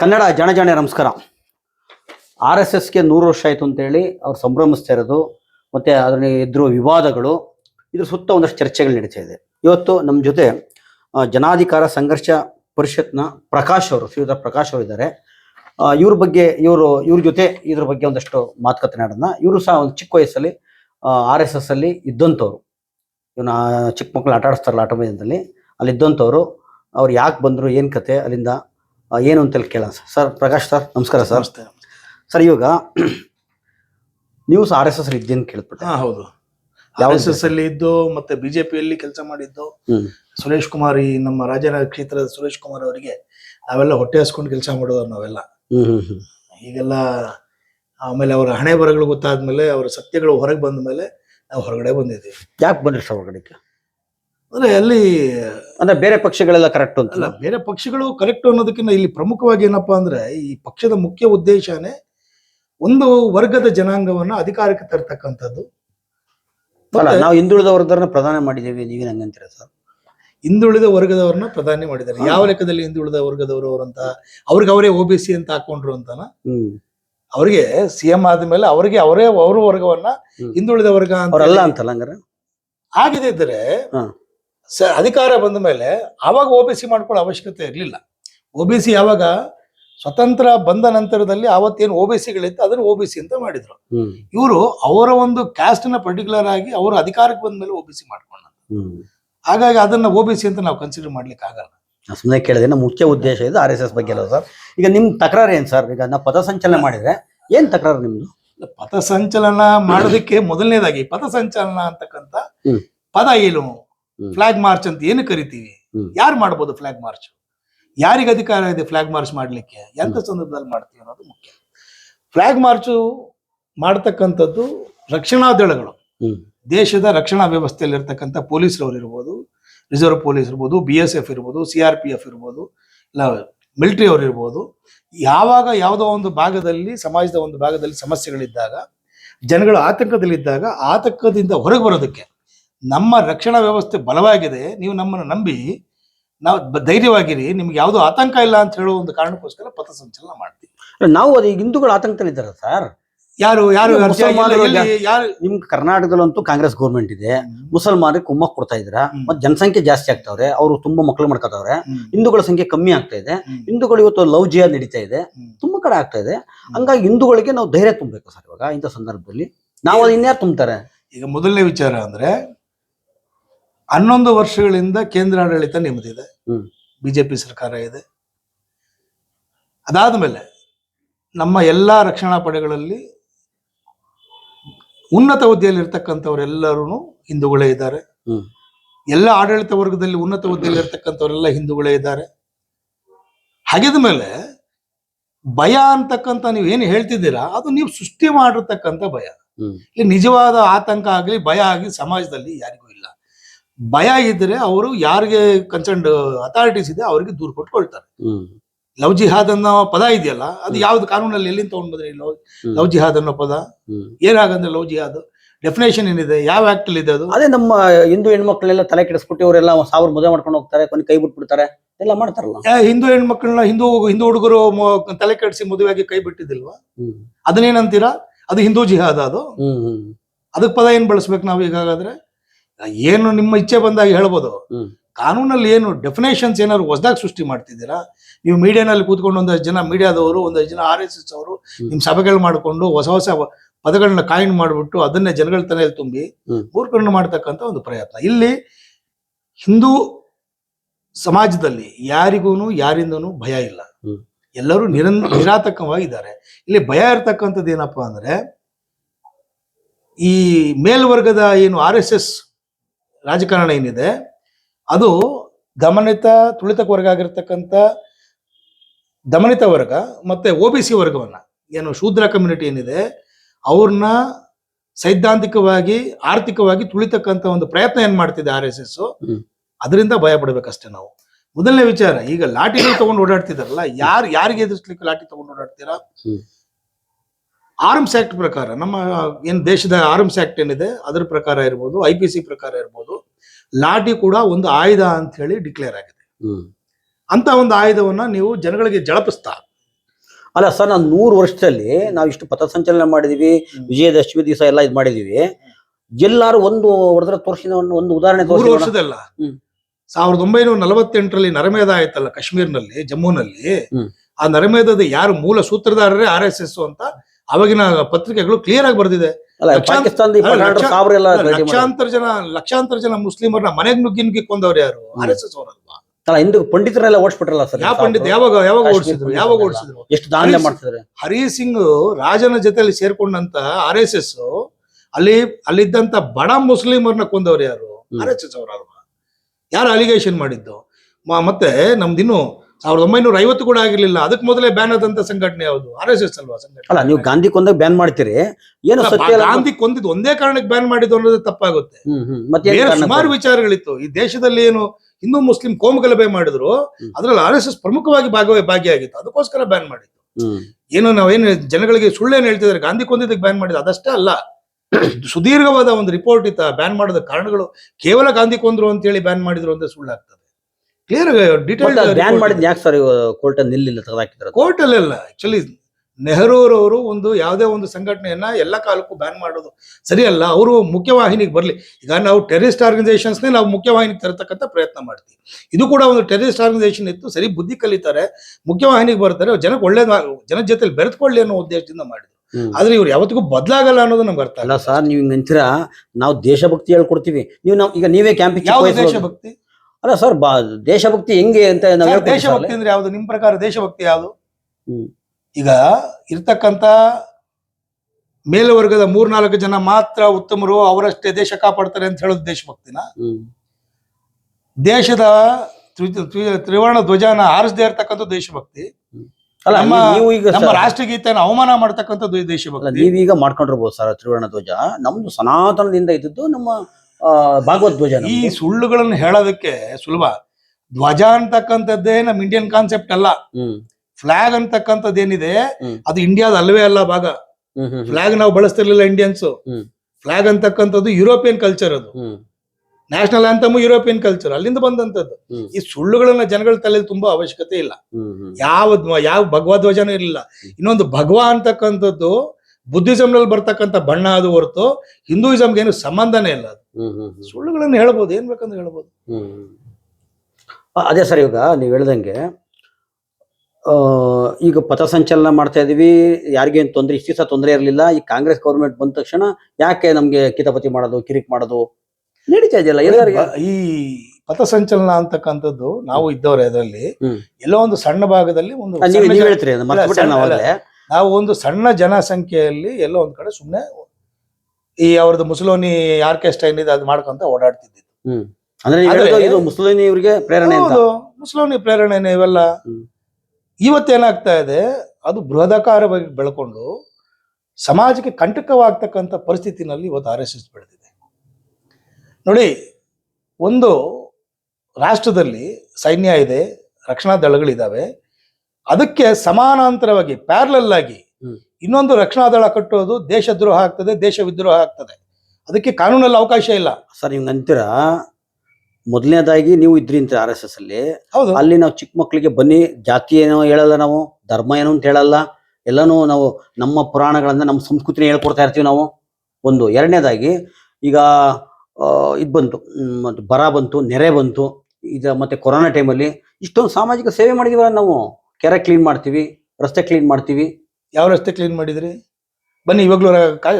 ಕನ್ನಡ ಜನ ಜನ ನಮಸ್ಕಾರ. ಆರ್ ಎಸ್ ಎಸ್ಗೆ ನೂರು ವರ್ಷ ಆಯಿತು ಅಂತೇಳಿ ಅವ್ರು ಸಂಭ್ರಮಿಸ್ತಾ ಇರೋದು, ಮತ್ತು ಅದರ ಎದುರು ವಿವಾದಗಳು, ಇದ್ರ ಸುತ್ತ ಒಂದಷ್ಟು ಚರ್ಚೆಗಳು ನಡೀತಾ ಇದೆ. ಇವತ್ತು ನಮ್ಮ ಜೊತೆ ಜನಾಧಿಕಾರ ಸಂಘರ್ಷ ಪರಿಷತ್ನ ಪ್ರಕಾಶ್ ಅವರು, ಶ್ರೀಯುತ ಪ್ರಕಾಶ್ ಅವರು ಇದ್ದಾರೆ. ಇವ್ರ ಬಗ್ಗೆ, ಇವರು, ಇವ್ರ ಜೊತೆ ಇದ್ರ ಬಗ್ಗೆ ಒಂದಷ್ಟು ಮಾತುಕತೆ ನಾಡೋಣ ಇವರು ಸಹ ಒಂದು ಚಿಕ್ಕ ವಯಸ್ಸಲ್ಲಿ ಆರ್ ಎಸ್ ಎಸ್ಸಲ್ಲಿ ಇದ್ದಂಥವ್ರು. ಇವನ್ನ ಚಿಕ್ಕ ಮಕ್ಕಳು ಆಟ ಆಡಿಸ್ತಾರಲ್ಲ ಆಟ ಮೈದಾನದಲ್ಲಿ ಅಲ್ಲಿ ಇದ್ದಂಥವ್ರು ಅವ್ರು ಯಾಕೆ ಬಂದರು, ಏನು ಕತೆ, ಅಲ್ಲಿಂದ ಏನು ಅಂತೇಳಿ ಕೇಳೋಣ ಸರ್. ಸರ್ ಪ್ರಕಾಶ್ ಸರ್ ನಮಸ್ಕಾರ ಸರ್. ನಮಸ್ತೆ ಸರ್ ಇವಾಗ ನೀವು ಆರ್ ಎಸ್ ಎಸ್ ಇದ್ದೀನಿ ಕೇಳ್ಬಿಟ್ಟು ಹಾ ಹೌದು. ಆರ್ ಎಸ್ ಎಸ್ ಅಲ್ಲಿ ಇದ್ದು ಮತ್ತೆ ಬಿಜೆಪಿಯಲ್ಲಿ ಕೆಲಸ ಮಾಡಿದ್ದು ಸುರೇಶ್ ಕುಮಾರ್ ಈ ನಮ್ಮ ರಾಜನಗರ ಕ್ಷೇತ್ರದ ಸುರೇಶ್ ಕುಮಾರ್ ಅವರಿಗೆ ನಾವೆಲ್ಲ ಹೊಟ್ಟೆ ಹಸ್ಕೊಂಡು ಕೆಲಸ ಮಾಡೋದು ನಾವೆಲ್ಲ. ಈಗೆಲ್ಲ ಆಮೇಲೆ ಅವರ ಹಣೆ ಬರಗಳು ಗೊತ್ತಾದ್ಮೇಲೆ ಅವರ ಸತ್ಯಗಳು ಹೊರಗೆ ಬಂದ ಮೇಲೆ ನಾವು ಹೊರಗಡೆ ಬಂದಿದ್ದೀವಿ. ಯಾಕೆ ಬಂದ್ರಿ ಸರ್ ಹೊರಗಡೆಗೆ? ಅಂದ್ರೆ ಅಲ್ಲಿ ಅಂದ್ರೆ ಬೇರೆ ಪಕ್ಷಗಳೆಲ್ಲ ಕರೆಕ್ಟ್ ಅಂತ ಬೇರೆ ಪಕ್ಷಗಳು ಕರೆಕ್ಟ್ ಅನ್ನೋದಕ್ಕಿಂತ ಇಲ್ಲಿ ಪ್ರಮುಖವಾಗಿ ಏನಪ್ಪಾ ಅಂದ್ರೆ ಈ ಪಕ್ಷದ ಮುಖ್ಯ ಉದ್ದೇಶನೇ ಒಂದು ವರ್ಗದ ಜನಾಂಗವನ್ನ ಅಧಿಕಾರಕ್ಕೆ ತರ್ತಕ್ಕಂಥದ್ದು. ಅಲ್ಲ ನಾವು ಹಿಂದುಳಿದ ವರ್ಗದವ್ರನ್ನ ಪ್ರಧಾನ ಮಾಡಿದ್ದೀವಿ ನೀವೇನು ಹಂಗಂತೀರ ಸರ್? ಹಿಂದುಳಿದ ವರ್ಗದವರನ್ನ ಪ್ರಧಾನಿ ಮಾಡಿದ್ದಾರೆ. ಯಾವ ಲೆಕ್ಕದಲ್ಲಿ ಹಿಂದುಳಿದ ವರ್ಗದವರು ಅವರಂತ? ಅವ್ರಿಗೆ ಅವರೇ ಒ ಬಿ ಸಿ ಅಂತ ಹಾಕೊಂಡ್ರು ಅಂತಾನ? ಹ್ಮ್. ಅವ್ರಿಗೆ ಸಿ ಎಂ ಆದ್ಮೇಲೆ ಅವ್ರಿಗೆ ಅವರೇ ಅವ್ರ ವರ್ಗವನ್ನ. ಹಿಂದುಳಿದ ವರ್ಗ ಅಂತ ಅವ್ರಲ್ಲ ಅಂತಲ್ಲ ಹಂಗಾರೆ? ಆಗಿದೆ ಇದ್ರೆ ಹಾ. ಸ- ಅಧಿಕಾರ ಬಂದ ಮೇಲೆ ಆವಾಗ ಒ ಬಿ ಸಿ ಮಾಡ್ಕೊಳ್ಳೋ ಅವಶ್ಯಕತೆ ಇರಲಿಲ್ಲ. ಒ ಬಿ ಸಿ ಯಾವಾಗ ಸ್ವತಂತ್ರ ಬಂದ ನಂತರದಲ್ಲಿ ಅವತ್ತೇನು ಒ ಬಿ ಸಿಗಳಿತ್ತು ಅದನ್ನು ಒ ಬಿ ಸಿ ಅಂತ ಮಾಡಿದ್ರು. ಇವರು ಅವರ ಒಂದು ಕ್ಯಾಸ್ಟ್ನ ಪರ್ಟಿಕ್ಯುಲರ್ ಆಗಿ ಅವರು ಅಧಿಕಾರಕ್ಕೆ ಬಂದ ಮೇಲೆ ಒ ಬಿ ಸಿ ಮಾಡ್ಕೊಂಡ ಹಾಗಾಗಿ ಅದನ್ನ ಒ ಬಿ ಸಿ ಅಂತ ನಾವು ಕನ್ಸಿಡರ್ ಮಾಡ್ಲಿಕ್ಕೆ ಆಗಲ್ಲ. ಸುಮ್ಮನೆ ಕೇಳಿದೆ ನಮ್ಮ ಮುಖ್ಯ ಉದ್ದೇಶ ಇದು ಆರ್ ಎಸ್ ಎಸ್ ಬಗ್ಗೆ ಅಲ್ಲ ಸರ್. ಈಗ ನಿಮ್ಮ ತಕರಾರು ಏನ್ ಸರ್? ಈಗ ನಾವು ಪಥಸಂಚಲನೆ ಮಾಡಿದ್ರೆ ಏನ್ ತಕರಾರು ನಿಮ್ದು? ಪಥಸಂಚಲನ ಮಾಡೋದಕ್ಕೆ ಮೊದಲನೇದಾಗಿ ಪಥಸಂಚಲನ ಅಂತಕ್ಕಂಥ. ಪದ ಏನು. ಫ್ಲಾಗ್ ಮಾರ್ಚ್ ಅಂತ ಏನು ಕರಿತೀವಿ. ಯಾರು ಮಾಡ್ಬೋದು ಫ್ಲಾಗ್ ಮಾರ್ಚ್? ಯಾರಿಗೆ ಅಧಿಕಾರ ಇದೆ ಫ್ಲಾಗ್ ಮಾರ್ಚ್ ಮಾಡ್ಲಿಕ್ಕೆ? ಎಂತ ಸಂದರ್ಭದಲ್ಲಿ ಮಾಡ್ತೀವಿ ಅನ್ನೋದು ಮುಖ್ಯ. ಫ್ಲಾಗ್ ಮಾರ್ಚು ಮಾಡ್ತಕ್ಕಂಥದ್ದು ರಕ್ಷಣಾ ದಳಗಳು. ದೇಶದ ರಕ್ಷಣಾ ವ್ಯವಸ್ಥೆಯಲ್ಲಿ ಇರ್ತಕ್ಕಂಥ ಪೊಲೀಸರವರು ಇರ್ಬೋದು ರಿಸರ್ವ್ ಪೊಲೀಸ್ ಇರ್ಬೋದು ಬಿ ಎಸ್ ಎಫ್ ಇರ್ಬೋದು ಸಿ ಆರ್ ಪಿ ಎಫ್ ಇರ್ಬೋದು ಇಲ್ಲ ಮಿಲಿಟರಿ ಅವರು ಇರ್ಬೋದು. ಯಾವಾಗ ಯಾವುದೋ ಒಂದು ಭಾಗದಲ್ಲಿ ಸಮಾಜದ ಒಂದು ಭಾಗದಲ್ಲಿ ಸಮಸ್ಯೆಗಳಿದ್ದಾಗ ಜನಗಳು ಆತಂಕದಲ್ಲಿದ್ದಾಗ ಆತಂಕದಿಂದ ಹೊರಗೆ ಬರೋದಕ್ಕೆ ನಮ್ಮ ರಕ್ಷಣಾ ವ್ಯವಸ್ಥೆ ಬಲವಾಗಿದೆ ನೀವು ನಮ್ಮನ್ನು ನಂಬಿ ನಾವು ಧೈರ್ಯವಾಗಿರಿ ನಿಮ್ಗೆ ಯಾವುದು ಆತಂಕ ಇಲ್ಲ ಅಂತ ಹೇಳೋ ಒಂದು ಕಾರಣಕ್ಕೋಸ್ಕರ ಪಥಸಂಚಲನ ಮಾಡ್ತೀವಿ. ನಾವು ಅದು ಹಿಂದೂಗಳ ಆತಂಕದಲ್ಲಿದ್ದಾರೆ ಸರ್? ಯಾರು ಯಾರು ಯಾರು ನಿಮ್ ಕರ್ನಾಟಕದಲ್ಲಂತೂ ಕಾಂಗ್ರೆಸ್ ಗೌರ್ಮೆಂಟ್ ಇದೆ. ಮುಸಲ್ಮಾನರಿಗೆ ಕುಮ್ಮಕ್ ಕೊಡ್ತಾ ಇದ್ರ ಮತ್ ಮತ್ತೆ ಜನಸಂಖ್ಯೆ ಜಾಸ್ತಿ ಆಗ್ತಾವ್ರೆ ಅವರು ತುಂಬಾ ಮಕ್ಕಳು ಮಾಡ್ಕೊತಾವ್ರೆ. ಹಿಂದೂಗಳ ಸಂಖ್ಯೆ ಕಮ್ಮಿ ಆಗ್ತಾ ಇದೆ. ಹಿಂದೂಗಳು ಇವತ್ತು ಲವ್ ಜಿಯಾ ನಡೀತಾ ಇದೆ. ತುಂಬಾ ಕಡೆ ಆಗ್ತಾ ಇದೆ. ಹಂಗಾಗಿ ಹಿಂದೂಗಳಿಗೆ ನಾವು ಧೈರ್ಯ ತುಂಬಬೇಕು ಸರ್ ಇವಾಗ ಇಂಥ ಸಂದರ್ಭದಲ್ಲಿ. ನಾವು ಅದು ಇನ್ಯಾರು ತುಂಬ್ತಾರೆ? ಈಗ ಮೊದಲನೇ ವಿಚಾರ ಅಂದ್ರೆ ಹನ್ನೊಂದು ವರ್ಷಗಳಿಂದ ಕೇಂದ್ರಾಡಳಿತ ನಿಮ್ಮದಿದೆ. ಹ್ಮ್. ಬಿಜೆಪಿ ಸರ್ಕಾರ ಇದೆ. ಅದಾದಮೇಲೆ ನಮ್ಮ ಎಲ್ಲಾ ರಕ್ಷಣಾ ಪಡೆಗಳಲ್ಲಿ ಉನ್ನತ ಹುದ್ದೆಯಲ್ಲಿ ಇರ್ತಕ್ಕಂಥವರೆಲ್ಲರೂ ಹಿಂದೂಗಳೇ ಇದ್ದಾರೆ. ಎಲ್ಲ ಆಡಳಿತ ವರ್ಗದಲ್ಲಿ ಉನ್ನತ ಹುದ್ದೆಯಲ್ಲಿ ಇರ್ತಕ್ಕಂಥವರೆಲ್ಲ ಹಿಂದೂಗಳೇ ಇದ್ದಾರೆ. ಹಾಗಿದ ಮೇಲೆ ಭಯ ಅಂತಕ್ಕಂಥ ನೀವು ಏನು ಹೇಳ್ತಿದ್ದೀರಾ? ಅದು ನೀವು ಸೃಷ್ಟಿ ಮಾಡಿರ್ತಕ್ಕಂಥ ಭಯ. ಇಲ್ಲಿ ನಿಜವಾದ ಆತಂಕ ಆಗಲಿ ಭಯ ಆಗಲಿ ಸಮಾಜದಲ್ಲಿ ಯಾರಿಗೂ ಭಯ ಇದ್ರೆ ಅವರು ಯಾರಿಗೆ ಕನ್ಸರ್ನ್ ಅಥಾರಿಟೀಸ್ ಇದೆ ಅವರಿಗೆ ದೂರು ಕೊಟ್ಕೊಳ್ತಾರೆ. ಲವ್ ಜಿಹಾದ್ ಅನ್ನೋ ಪದ ಇದೆಯಲ್ಲ ಅದು ಯಾವ್ದು ಕಾನೂನಲ್ಲಿ ಎಲ್ಲಿಂದ ತಗೊಂಡ್ ಬಂದ್ರಿ ಲವ್ ಜಿಹಾದ್ ಅನ್ನೋ ಪದ? ಏನಾಗಂದ್ರೆ ಲವ್ ಜಿಹಾದ್? ಡೆಫಿನೇಷನ್ ಏನಿದೆ? ಯಾವ ಆಕ್ಟ್ ಅಲ್ಲಿ ಇದೆ ಅದು? ಅದೇ ನಮ್ಮ ಹಿಂದೂ ಹೆಣ್ಮಕ್ಳೆಲ್ಲ ತಲೆ ಕೆಡಿಸ್ಬಿಟ್ಟು ಇವರೆಲ್ಲ ಸಾವಿರ ಮದುವೆ ಮಾಡ್ಕೊಂಡು ಹೋಗ್ತಾರೆ ಕೊನೆ ಕೈ ಬಿಟ್ಬಿಡ್ತಾರೆ ಎಲ್ಲ ಮಾಡ್ತಾರಲ್ಲ. ಹಿಂದೂ ಹೆಣ್ಮಕ್ಳನ್ನ ಹಿಂದೂ ಹಿಂದೂ ಹುಡುಗರು ತಲೆ ಕೆಡಿಸಿ ಮದುವೆಯಾಗಿ ಕೈ ಬಿಟ್ಟಿದ್ದಿಲ್ವಾ? ಅದನ್ನೇನಂತೀರಾ? ಅದು ಹಿಂದೂ ಜಿಹಾದ್ ಅದು? ಅದಕ್ಕೆ ಪದ ಏನ್ ಬಳಸ್ಬೇಕು ನಾವು ಈಗ ಹಾಗಾದ್ರೆ ಏನು ನಿಮ್ಮ ಇಚ್ಛೆ ಬಂದಾಗ ಹೇಳ್ಬೋದು. ಕಾನೂನಲ್ಲಿ ಏನು ಡೆಫಿನೇಷನ್ಸ್ ಏನಾದ್ರು ಹೊಸದಾಗಿ ಸೃಷ್ಟಿ ಮಾಡ್ತಿದ್ದೀರಾ? ನೀವು ಮೀಡಿಯಾನಲ್ಲಿ ಕೂತ್ಕೊಂಡು ಒಂದಷ್ಟು ಜನ ಮೀಡಿಯಾದವರು ಒಂದಷ್ಟು ಜನ ಆರ್ ಎಸ್ ಎಸ್ ಅವರು ನಿಮ್ಮ ನಿಮ್ ಸಭೆಗಳು ಮಾಡಿಕೊಂಡು ಹೊಸ ಹೊಸ ಪದಗಳನ್ನ ಕಾಯಿನ್ ಮಾಡಿಬಿಟ್ಟು ಅದನ್ನೇ ಜನಗಳ ತಲೆಯಲ್ಲಿ ತುಂಬಿ. ಮೂರ್ಖರನ್ನು ಮಾಡ್ತಕ್ಕಂಥ ಒಂದು ಪ್ರಯತ್ನ. ಇಲ್ಲಿ ಹಿಂದೂ ಸಮಾಜದಲ್ಲಿ ಯಾರಿಗೂ ಯಾರಿಂದನೂ ಭಯ ಇಲ್ಲ. ಎಲ್ಲರೂ ನಿರನ್ ನಿರಾತಕವಾಗಿದ್ದಾರೆ. ಇಲ್ಲಿ ಭಯ ಇರ್ತಕ್ಕಂಥದ್ದು ಏನಪ್ಪಾ ಅಂದ್ರೆ ಈ ಮೇಲ್ವರ್ಗದ ಏನು ಆರ್ ಎಸ್ ಎಸ್ ರಾಜಕಾರಣ ಏನಿದೆ ಅದು ದಮನಿತ ತುಳಿತ ವರ್ಗ ಆಗಿರ್ತಕ್ಕಂಥ ದಮನಿತ ವರ್ಗ ಮತ್ತೆ ಒ ಬಿ ಸಿ ವರ್ಗವನ್ನ ಏನು ಶೂದ್ರ ಕಮ್ಯುನಿಟಿ ಏನಿದೆ ಅವ್ರನ್ನ ಸೈದ್ಧಾಂತಿಕವಾಗಿ ಆರ್ಥಿಕವಾಗಿ ತುಳಿತಕ್ಕಂಥ ಒಂದು ಪ್ರಯತ್ನ ಏನ್ ಮಾಡ್ತಿದೆ ಆರ್ ಎಸ್ ಎಸ್ ಅದರಿಂದ ಭಯ ಪಡಬೇಕಷ್ಟೇ ನಾವು. ಮೊದಲನೇ ವಿಚಾರ ಈಗ ಲಾಠಿಗಳು ತಗೊಂಡು ಓಡಾಡ್ತಿದಾರಲ್ಲ ಯಾರು ಯಾರಿಗೆ ಎದುರಿಸ್ಲಿಕ್ಕೆ ಲಾಠಿ ತಗೊಂಡು ಓಡಾಡ್ತೀರಾ. ಆರ್ಮ್ಸ್ ಆಕ್ಟ್ ಪ್ರಕಾರ ನಮ್ಮ ಏನ್ ದೇಶದ ಆರ್ಮ್ಸ್ ಆಕ್ಟ್ ಏನಿದೆ ಅದರ ಪ್ರಕಾರ ಇರ್ಬೋದು ಐ ಪಿ ಸಿ ಪ್ರಕಾರ ಇರ್ಬೋದು ಲಾಠಿ ಕೂಡ ಒಂದು ಆಯುಧ ಅಂತ ಹೇಳಿ ಡಿಕ್ಲೇರ್ ಆಗಿದೆ. ಅಂತ ಒಂದು ಆಯುಧವನ್ನ ನೀವು ಜನಗಳಿಗೆ ಜಳಪಿಸ್ತಾ. ಅಲ್ಲ ಸರ್ ನಾನು ನೂರು ವರ್ಷದಲ್ಲಿ ನಾವು ಇಷ್ಟು ಪಥಸಂಚಲನ ಮಾಡಿದೀವಿ ವಿಜಯದಶಮಿ ದಿವಸ ಎಲ್ಲ ಇದು ಮಾಡಿದೀವಿ. ಎಲ್ಲಾರು ಒಂದು ಹೊಡೆದ್ರೆ ತೋರಿಸಿದ ಒಂದು ಉದಾಹರಣೆ ನೂರು ವರ್ಷದಲ್ಲ. ಸಾವಿರದ ಒಂಬೈನೂರ ನಲವತ್ತೆಂಟರಲ್ಲಿ ನರಮೇಧ ಆಯ್ತಲ್ಲ ಕಾಶ್ಮೀರ್ನಲ್ಲಿ ಜಮ್ಮುನಲ್ಲಿ ಆ ನರಮೇಧದ ಯಾರು ಮೂಲ ಸೂತ್ರಧಾರರೇ ಆರ್ ಎಸ್ ಎಸ್ ಅಂತ ಅವಾಗಿನ ಪತ್ರಿಕೆಗಳು ಕ್ಲಿಯರ್ ಆಗಿ ಬರ್ತಿದೆ ಲಕ್ಷಾಂತರ- ಜನ ಲಕ್ಷಾಂತರ ಜನ ಮುಸ್ಲಿಮರನ್ನ ಮನೆಗ್ ನುಗ್ಗಿ ನುಗ್ಗಿ ಕೊಂದವ್ರು ಯಾರು? ಆರ್ ಎಸ್ ಎಸ್ ಅವರಲ್ವಾ ಹಿಂದೂ ಪಂಡಿತರೆಲ್ಲ ಓಡಿಸ್ಬಿಟ್ರಲ್ಲ ಸರ್ ಯಾವ ಪಂಡಿತ ಯಾವಾಗ ಯಾವಾಗ ಓಡಿಸಿದ್ರು? ಯಾವಾಗ. ಓಡಿಸಿದ್ರು? ಎಷ್ಟು ದಾನ ಮಾಡ್ತಿದ್ರೆ ಹರಿ ಸಿಂಗ್ ರಾಜನ ಜೊತೆಯಲ್ಲಿ ಸೇರ್ಕೊಂಡಂತ ಆರ್ ಎಸ್ ಎಸ್ ಅಲ್ಲಿ ಅಲ್ಲಿದ್ದಂತ ಬಡ ಮುಸ್ಲಿಮರನ್ನ ಕೊಂದವ್ರು ಯಾರು. ಆರ್ ಎಸ್ ಎಸ್ ಅವರಲ್ವಾ ಯಾರು ಅಲಿಗೇಷನ್ ಮಾಡಿದ್ದು? ಮತ್ತೆ ನಮ್ದಿನ್ನು ಸಾವಿರದ ಒಂಬೈನೂರ ಐವತ್ತು ಕೂಡ ಆಗಿರ್ಲಿಲ್ಲ. ಅದಕ್ಕೆ ಮೊದಲೇ ಬ್ಯಾನ್ ಆದಂತ ಸಂಘಟನೆ ಯಾವುದು? ಆರ್ ಎಸ್ ಎಸ್ ಅಲ್ವಾ ಸಂಘಟನೆ? ಅಲ್ಲ ನೀವು ಗಾಂಧಿ ಕೊಂದಾಗ ಬ್ಯಾನ್ ಮಾಡ್ತೀರಿ. ಏನು ಸತ್ಯ ಗಾಂಧಿ ಕೊಂದಿದ್ದು ಒಂದೇ ಕಾರಣಕ್ಕೆ ಬ್ಯಾನ್ ಮಾಡಿದ್ದು ಅನ್ನೋದು ತಪ್ಪಾಗುತ್ತೆ. ಮತ್ತೆ ಬೇರೆ ಸುಮಾರು ವಿಚಾರಗಳಿತ್ತು. ಈ ದೇಶದಲ್ಲಿ ಏನು ಹಿಂದೂ ಮುಸ್ಲಿಂ ಕೋಮುಗಲಭೆ ಮಾಡಿದ್ರು ಅದರಲ್ಲಿ ಆರ್ ಎಸ್ ಎಸ್ ಪ್ರಮುಖವಾಗಿ ಭಾಗವೇ ಭಾಗಿಯಾಗಿತ್ತು. ಅದಕ್ಕೋಸ್ಕರ ಬ್ಯಾನ್ ಮಾಡಿದ್ದು. ಏನು ನಾವೇನು ಜನಗಳಿಗೆ ಸುಳ್ಳೇನು ಹೇಳ್ತಿದ್ದಾರೆ? ಗಾಂಧಿ ಕೊಂದಿದ್ದಕ್ಕೆ ಬ್ಯಾನ್ ಮಾಡಿದ್ದು ಅದಷ್ಟೇ ಅಲ್ಲ. ಸುದೀರ್ಘವಾದ ಒಂದು ರಿಪೋರ್ಟ್ ಇತ್ತ. ಬ್ಯಾನ್ ಮಾಡಿದ ಕಾರಣಗಳು ಕೇವಲ ಗಾಂಧಿ ಕೊಂದ್ರು ಅಂತ ಹೇಳಿ ಬ್ಯಾನ್ ಮಾಡಿದ್ರು ಅಂತ ಸುಳ್ಳಾಗ್ತದೆ. ಕ್ಲಿಯರ್ ಡೀಟೇಲ್ ಬ್ಯಾನ್ ಮಾಡಿದ್ ಯಾಕೆ ಸರ್ ಕೋರ್ಟ್ ನಿಲ್ಲಿಲ್ಲ ತೆಗೆದಾಕಿದ್ರು ಕೋರ್ಟ್ ಅಲ್ಲೆಲ್ಲ ಆಕ್ಚುಲಿ ನೆಹರೂರವರು ಒಂದು ಯಾವುದೇ ಒಂದು ಸಂಘಟನೆಯನ್ನ ಎಲ್ಲ ಕಾಲಕ್ಕೂ ಬ್ಯಾನ್ ಮಾಡೋದು ಸರಿಯಲ್ಲ. ಅವರು ಮುಖ್ಯವಾಹಿನಿಗೆ ಬರಲಿ. ಈಗ ನಾವು ಟೆರರಿಸ್ಟ್ ಆರ್ಗನೈಸೇಷನ್ಸ್ನೇ ನಾವು ಮುಖ್ಯವಾಹಿನಿಗೆ ತರತಕ್ಕಂಥ ಪ್ರಯತ್ನ ಮಾಡ್ತೀವಿ. ಇದು ಕೂಡ ಒಂದು ಟೆರರಿಸ್ಟ್ ಆರ್ಗನೈಸೇಷನ್ ಇತ್ತು ಸರಿ ಬುದ್ಧಿ ಕಲಿತಾರೆ ಮುಖ್ಯವಾಹಿನಿಗೆ ಬರ್ತಾರೆ ಜನಕ್ಕೆ ಒಳ್ಳೇದು ಜನ ಜೊತೆಲಿ ಬೆರೆತ್ಕೊಳ್ಳಿ ಅನ್ನೋ ಉದ್ದೇಶದಿಂದ ಮಾಡಿದ್ರು. ಆದ್ರೆ ಇವ್ರು ಯಾವತ್ತಿಗೂ ಬದಲಾಗಲ್ಲ ಅನ್ನೋದು ನಮ್ಗೆ ಅರ್ಥ ಅಲ್ಲ ಸರ್ ನೀವು ಹಿಂಗ್ ಅಂತೀರಾ ನಾವು ದೇಶಭಕ್ತಿ ಹೇಳ್ಕೊಡ್ತೀವಿ. ನೀವು ನಾವು ಈಗ ನೀವೇ ಕ್ಯಾಂಪಿಗೆ ಯಾವ್ದು ದೇಶಭಕ್ತಿ? ಅಲ್ಲ ಸರ್ ಬಾ ದೇಶಭಕ್ತಿ ಹೆಂಗೆ ಅಂತ ನಾವು ಹೇಳ್ಕೊಡ್ತೀವಿ ದೇಶಭಕ್ತಿ ಅಂದ್ರೆ ಯಾವ್ದು? ನಿಮ್ ಪ್ರಕಾರ ದೇಶಭಕ್ತಿ ಯಾವುದು? ಹ್ಮ್. ಈಗ ಇರ್ತಕ್ಕಂತ ಮೇಲ್ವರ್ಗದ ಮೂರ್ನಾಲ್ಕು ಜನ ಮಾತ್ರ ಉತ್ತಮರು ಅವರಷ್ಟೇ ದೇಶ ಕಾಪಾಡ್ತಾರೆ ಅಂತ ಹೇಳೋದು ದೇಶಭಕ್ತಿನ. ಹ್ಮ್. ದೇಶದ ತ್ರಿ- ತ್ರಿ- ತ್ರಿವರ್ಣ ಧ್ವಜನ ಆರಿಸದೇ ಇರ್ತಕ್ಕಂಥ ದೇಶಭಕ್ತಿ. ಅಲ್ಲ ನಮ್ಮ ನೀವು- ನೀವು ಈಗ ನಮ್ಮ ಸರ್- ಅವಮಾನ ಮಾಡ್ತಕ್ಕಂಥದ್ದು ಈ ಅಲ್ಲ ದೇಶಭಕ್ತಿ ನೀವೀಗ ಮಾಡ್ಕೊಂಡಿರ್ಬೋದು ಸರ್ ತ್ರಿವರ್ಣ ಧ್ವಜ. ನಮ್ದು ಸನಾತನದಿಂದ ಇದ್ದದ್ದು ನಮ್ಮ ಭಾಗವತ್ ಧ್ವಜ ಈ. ಸುಳ್ಳುಗಳನ್ನು ಹೇಳೋದಕ್ಕೆ ಸುಲಭ. ಧ್ವಜ ಅಂತಕ್ಕಂಥದ್ದೇ ನಮ್ಮ ಇಂಡಿಯನ್ ಕಾನ್ಸೆಪ್ಟ್ ಅಲ್ಲ. ಫ್ಲಾಗ್ ಅಂತಕ್ಕಂಥದ್ದು ಏನಿದೆ. ಅದು ಇಂಡಿಯಾದ ಅಲ್ವೇ ಅಲ್ಲ ಭಾಗ. ಫ್ಲಾಗ್ ನಾವು ಬಳಸ್ತಿರ್ಲಿಲ್ಲ ಇಂಡಿಯನ್ಸ್. ಫ್ಲಾಗ್ ಅಂತಕ್ಕಂಥದ್ದು ಯುರೋಪಿಯನ್ ಕಲ್ಚರ್ ಅದು. ನ್ಯಾಷನಲ್ ಆಂಥಮ್ ಯುರೋಪಿಯನ್ ಕಲ್ಚರ್ ಅಲ್ಲಿಂದ ಬಂದಂತದ್ದು ಈ ಸುಳ್ಳುಗಳನ್ನ ಜನಗಳ ತಲೆಯಲ್ಲಿ ತುಂಬಾ ಅವಶ್ಯಕತೆ ಇಲ್ಲ. ಯಾವ ಧ್ವಜನೂ ಭಗವಧ್ವಜನೂ ಇರಲಿಲ್ಲ. ಇನ್ನೊಂದು ಭಗವಾ ಅಂತಕ್ಕಂಥದ್ದು ಬುದ್ಧಿಸಮ್ನಲ್ಲಿ ಬರ್ತಕ್ಕಂಥ ಬಣ್ಣ ಅದು ಹೊರತು ಹಿಂದೂಯಿಸಮ್ಗೆ ಏನು ಸಂಬಂಧನೇ ಇಲ್ಲ ಅದು. ಸುಳ್ಳುಗಳನ್ನು ಹೇಳ್ಬೋದು ಏನ್ ಬೇಕಂದ್ರೆ ಹೇಳ್ಬೋದು. ಅದೇ ಸರ್ ಇವಾಗ ನೀವು ಹೇಳ್ದಂಗೆ ಈಗ ಪಥಸಂಚಲನ ಮಾಡ್ತಾ ಇದೀವಿ ಯಾರಿಗೇನು ತೊಂದರೆ ಇಷ್ಟು ದಿವಸ ತೊಂದರೆ ಇರಲಿಲ್ಲ ಈ ಕಾಂಗ್ರೆಸ್ ಗೌರ್ಮೆಂಟ್ ಬಂದ ತಕ್ಷಣ ಯಾಕೆ ನಮ್ಗೆ ಕಿತಪತಿ ಮಾಡೋದು ಕಿರಿಕ್ ಮಾಡೋದು? ನಡೀತಾ ಇದೆಯಲ್ಲ ಎಲ್ಲರಿಗೆ? ಈ ಪಥಸಂಚಲನ ಅಂತಕ್ಕಂಥದ್ದು ನಾವು ಇದ್ದವ್ರೆ ಅದರಲ್ಲಿ. ಎಲ್ಲೋ ಒಂದು ಸಣ್ಣ ಭಾಗದಲ್ಲಿ ಒಂದು ನೀವು ಒಂದು ಸಣ್ಣ ಜನಸಂಖ್ಯೆಯಲ್ಲಿ ಎಲ್ಲೋ ಒಂದ್ ಕಡೆ ಸುಮ್ಮನೆ ಈ ಅವ್ರದ್ದು ಮುಸಲೋನಿ ಆರ್ಕೆಸ್ಟ್ರಾ ಏನಿದೆ ಅದು ಮಾಡ್ಕೊಂತ ಓಡಾಡ್ತಿದ್ದಿದ್ದು. ಪ್ರೇರಣೆ ಮುಸ್ಲೋನಿ ಪ್ರೇರಣೆನೇ ಇವೆಲ್ಲ. ಇವತ್ತೇನಾಗ್ತಾ ಇದೆ ಅದು ಬೃಹದಾಕಾರವಾಗಿ ಬೆಳ್ಕೊಂಡು ಸಮಾಜಕ್ಕೆ ಕಂಟಕವಾಗ್ತಕ್ಕಂಥ ಪರಿಸ್ಥಿತಿನಲ್ಲಿ ಇವತ್ತು ಆರ್ ಎಸ್ ಎಸ್ ಬೆಳೆದಿದೆ. ನೋಡಿ ಒಂದು ರಾಷ್ಟ್ರದಲ್ಲಿ ಸೈನ್ಯ ಇದೆ ರಕ್ಷಣಾ ದಳಗಳಿದಾವೆ. ಅದಕ್ಕೆ ಸಮಾನಾಂತರವಾಗಿ ಪ್ಯಾರಲಲ್ ಆಗಿ ಇನ್ನೊಂದು ರಕ್ಷಣಾ ದಳ ಕಟ್ಟೋದು ದೇಶದ್ರೋಹ ಆಗ್ತದೆ ದೇಶ ವಿದ್ರೋಹ ಆಗ್ತದೆ. ಅದಕ್ಕೆ ಕಾನೂನಲ್ಲಿ ಅವಕಾಶ ಇಲ್ಲ. ಸರ್ ನೀವು ನಂತರ ಮೊದಲನೇದಾಗಿ ನೀವು ಇದ್ರಿ ಅಂತ ಆರ್ ಎಸ್ ಎಸ್ ಅಲ್ಲಿ. ಹೌದು. ಅಲ್ಲಿ ನಾವು ಚಿಕ್ಕ ಮಕ್ಕಳಿಗೆ ಬನ್ನಿ ಜಾತಿ ಏನೋ ಹೇಳಲ್ಲ ನಾವು ಧರ್ಮ ಏನೋ ಅಂತ ಹೇಳಲ್ಲ. ಎಲ್ಲಾನು ನಾವು ನಮ್ಮ ಪುರಾಣಗಳನ್ನ ನಮ್ಮ ಸಂಸ್ಕೃತಿನ ಹೇಳ್ಕೊಡ್ತಾ ಇರ್ತೀವಿ ನಾವು. ಒಂದು ಎರಡನೇದಾಗಿ ಈಗ ಇದು ಬಂತು ಮತ್ತೆ ಬರ ಬಂತು ನೆರೆ ಬಂತು. ಈಗ ಮತ್ತೆ ಕೊರೋನಾ ಟೈಮಲ್ಲಿ ಇಷ್ಟೊಂದು ಸಾಮಾಜಿಕ ಸೇವೆ ಮಾಡಿದೀವಲ್ಲ ನಾವು. ಕೆರೆ ಕ್ಲೀನ್ ಮಾಡ್ತೀವಿ ರಸ್ತೆ ಕ್ಲೀನ್ ಮಾಡ್ತೀವಿ. ಯಾವ ರಸ್ತೆ ಕ್ಲೀನ್ ಮಾಡಿದ್ರಿ? ಬನ್ನಿ ಇವಾಗ್ಲೂ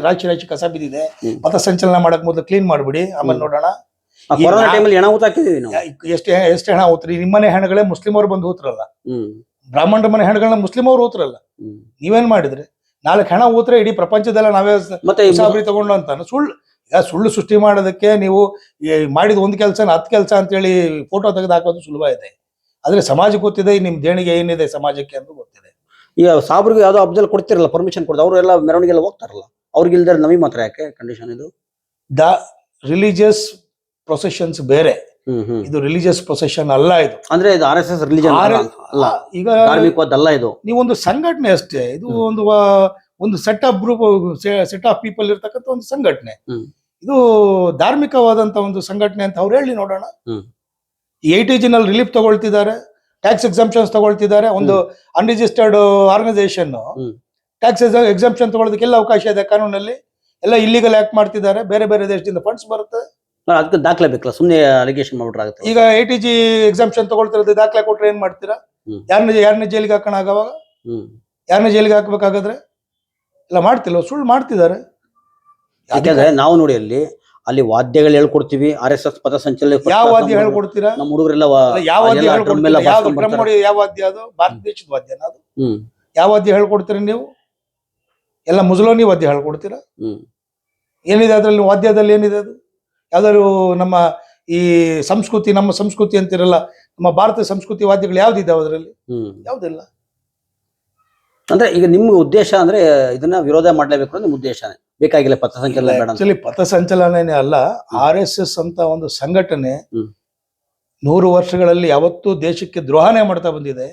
ರಾಶಿ ರಾಶಿ ಕಸ ಬಿದ್ದಿದೆ. ಪಥ ಸಂಚಲನ ಮಾಡಕ್ ಮೊದಲು ಕ್ಲೀನ್ ಮಾಡ್ಬಿಡಿ. ಆಮೇಲೆ. ನೋಡೋಣ. ಕೊರೋನಾ ಟೈಮಲ್ಲಿ ಹೆಣ ನಾವು. ಎಷ್ಟು ಎಷ್ಟು ಹಣ ಹೋತ್ರಿ ನಿಮ್ಮನೆ ಹೆಣಗಳೇ ಮುಸ್ಲಿಂ ಅವ್ರು ಬಂದು ಹೋತ್ರಲ್ಲ ಹ್ಮ್. ಬ್ರಾಹ್ಮಣರ ಮನೆ ಹೆಣಗಳನ್ನ ಮುಸ್ಲಿಂ ಅವ್ರು ಹೋತ್ರಲ್ಲ. ನೀವೇನ್ ಮಾಡಿದ್ರಿ? ನಾಲ್ಕು ಹೆಣ ಊತ್ರೆ ಇಡೀ ಪ್ರಪಂಚದಲ್ಲ ನಾವೇ ಸಾಬರಿ ತಗೊಂಡು ಅಂತ. ಸುಳ್ಳು ಈಗ ಸುಳ್ಳು ಸೃಷ್ಟಿ ಮಾಡೋದಕ್ಕೆ ನೀವು ಮಾಡಿದ ಒಂದು ಕೆಲಸ ಹತ್ತು ಕೆಲಸ ಅಂತೇಳಿ ಫೋಟೋ ತೆಗೆದು ಹಾಕೋದು ಸುಲಭ ಇದೆ. ಆದ್ರೆ ಸಮಾಜ ಗೊತ್ತಿದೆ ನಿಮ್ ದೇಣಿಗೆ ಏನಿದೆ ಸಮಾಜಕ್ಕೆ ಅಂತ ಗೊತ್ತಿದೆ. ಈಗ ಸಾಬ್ರಿಗೆ ಯಾವುದೋ ಅಬ್ಜಲ್ ಕೊಡ್ತಿರಲ್ಲ ಪರ್ಮಿಷನ್ ಕೊಡ್ದು ಅವ್ರು ಎಲ್ಲ ಮೆರವಣಿಗೆಲ್ಲ ಹೋಗ್ತಾರಲ್ಲ ಅವ್ರಿಗೆ ಇಲ್ದ್ರೆ ನಮಗೆ ಮಾತ್ರ ಯಾಕೆ ಕಂಡೀಷನ್ ಇದು? ದ ರಿಲಿಜಿಯಸ್ ಪ್ರೊಸೆಷನ್ಸ್ ಬೇರೆ. ಇದು ರಿಲಿಜಿಯಸ್ ಪ್ರೊಸೆಷನ್ ಅಲ್ಲ ಇದು. ಅಂದ್ರೆ ಇದು ಆರ್ ಎಸ್ ಎಸ್ ರಿಲಿಜನ್ ಅಲ್ಲ ಈಗ ಧಾರ್ಮಿಕವಾದಲ್ಲ ಇದು. ನೀವೊಂದು ಸಂಘಟನೆ ಅಷ್ಟೇ ಇದು ಒಂದು ಒಂದು set of group set of people ಇರ್ತಕ್ಕಂಥ ಒಂದು ಸಂಘಟನೆ. ಇದು ಧಾರ್ಮಿಕವಾದಂತ ಒಂದು ಸಂಘಟನೆ ಅಂತ ಅವ್ರು ಹೇಳಿ ನೋಡೋಣ. ಏಟಿ ನಲ್ಲಿ ರಿಲೀಫ್ ತಗೊಳ್ತಿದ್ದಾರೆ ಟ್ಯಾಕ್ಸ್ ಎಕ್ಸಾಮ್ಷನ್ಸ್ ತಗೊಳ್ತಿದ್ದಾರೆ ಒಂದು ಅನ್ರಿಜಿಸ್ಟರ್ಡ್ ಆರ್ಗನೈಸೇಷನ್. ಟ್ಯಾಕ್ಸ್ ಎಕ್ಸಾಮ್ಷನ್ ತಗೊಳ್ಳೋದಕ್ಕೆಲ್ಲ ಅವಕಾಶ ಇದೆ ಕಾನೂನಲ್ಲಿ. ಎಲ್ಲ ಇಲ್ಲಿಗಲ್ ಆಕ್ಟ್ ಮಾಡ್ತಿದ್ದಾರೆ ಬೇರೆ ಬೇರೆ ದೇಶದಿಂದ ಫಂಡ್ಸ್ ಬರುತ್ತೆ. ಅದಕ್ಕೆ ದಾಖಲೆ ಬೇಕಲ್ಲ ಸುಮ್ಮನೆ ಅಲಿಗೇಷನ್ ಮಾಡ್ಬಿಟ್ರೆ ಆಗುತ್ತೆ. ಈಗ ಐ ಟಿ ಜಿ ಎಕ್ಸಾಮ್ಷನ್ ತಗೊಳ್ತಿರೋದು ದಾಖಲೆ ಕೊಟ್ರೆ ಏನ್ ಮಾಡ್ತೀರಾ. ಯಾರನ್ನ ಯಾರನ್ನ ಜೈಲಿಗೆ ಹಾಕೋಣ ಆಗವಾಗ? ಯಾರನ್ನ ಜೈಲಿಗೆ ಹಾಕ್ಬೇಕಾಗಾದ್ರೆ? ಎಲ್ಲ ಮಾಡ್ತಿಲ್ಲ ಸುಳ್ಳು ಮಾಡ್ತಿದ್ದಾರೆ. ಯಾಕೆಂದ್ರೆ ನಾವು ನೋಡಿ ಅಲ್ಲಿ ಅಲ್ಲಿ ವಾದ್ಯಗಳು ಹೇಳ್ಕೊಡ್ತೀವಿ ಆರ್ ಎಸ್ ಎಸ್ ಪಥಸಂಚಲನ ಯಾವ ವಾದ್ಯ ಹೇಳ್ಕೊಡ್ತೀರಾ? ನಮ್ಮ ಹುಡುಗರೆಲ್ಲ ಯಾವ ವಾದ್ಯ ಹೇಳ್ಕೊಡ್ತೀರಾ? ಯಾವ ವಾದ್ಯ ಅದು? ಭಾರತ ದೇಶದ ವಾದ್ಯನ ಅದು? ಯಾವ ವಾದ್ಯ ಹೇಳ್ಕೊಡ್ತೀರಿ ನೀವು? ಎಲ್ಲ ಮುಜಲೋನಿ ವಾದ್ಯ ಹೇಳ್ಕೊಡ್ತೀರಾ? ಹ್ಮ್. ಏನಿದೆ ಅದರಲ್ಲಿ ವಾದ್ಯದಲ್ಲಿ ಏನಿದೆ ಅದು? ಯಾವ್ದಾದ್ರು ನಮ್ಮ ಈ ಸಂಸ್ಕೃತಿ ನಮ್ಮ ಸಂಸ್ಕೃತಿ ಅಂತಿರಲ್ಲ ನಮ್ಮ ಭಾರತ ಸಂಸ್ಕೃತಿ ವಾದ್ಯಗಳು ಯಾವ್ದಿದ್ದಾವೆ ಅದರಲ್ಲಿ? ಯಾವ್ದಿಲ್ಲ. ಅಂದ್ರೆ ಈಗ ನಿಮ್ಗೆ ಉದ್ದೇಶ ಅಂದ್ರೆ ಇದನ್ನ ವಿರೋಧ ಮಾಡಲೇಬೇಕು ನಿಮ್ಮ ನಿಮ್ ಉದ್ದೇಶನೇ. ಬೇಕಾಗಿಲ್ಲ ಪಥಸಂಚಲನ ಬೇಡ ಅಂತ ಆಕ್ಚುಲಿ ಪಥಸಂಚಲನೇ ಅಲ್ಲ ಆರ್ ಎಸ್ ಎಸ್ ಅಂತ ಒಂದು ಸಂಘಟನೆ ಹ್ಮ್. ನೂರು ವರ್ಷಗಳಲ್ಲಿ ಯಾವತ್ತೂ ದೇಶಕ್ಕೆ ದ್ರೋಹನೇ ಮಾಡ್ತಾ ಬಂದಿದೆ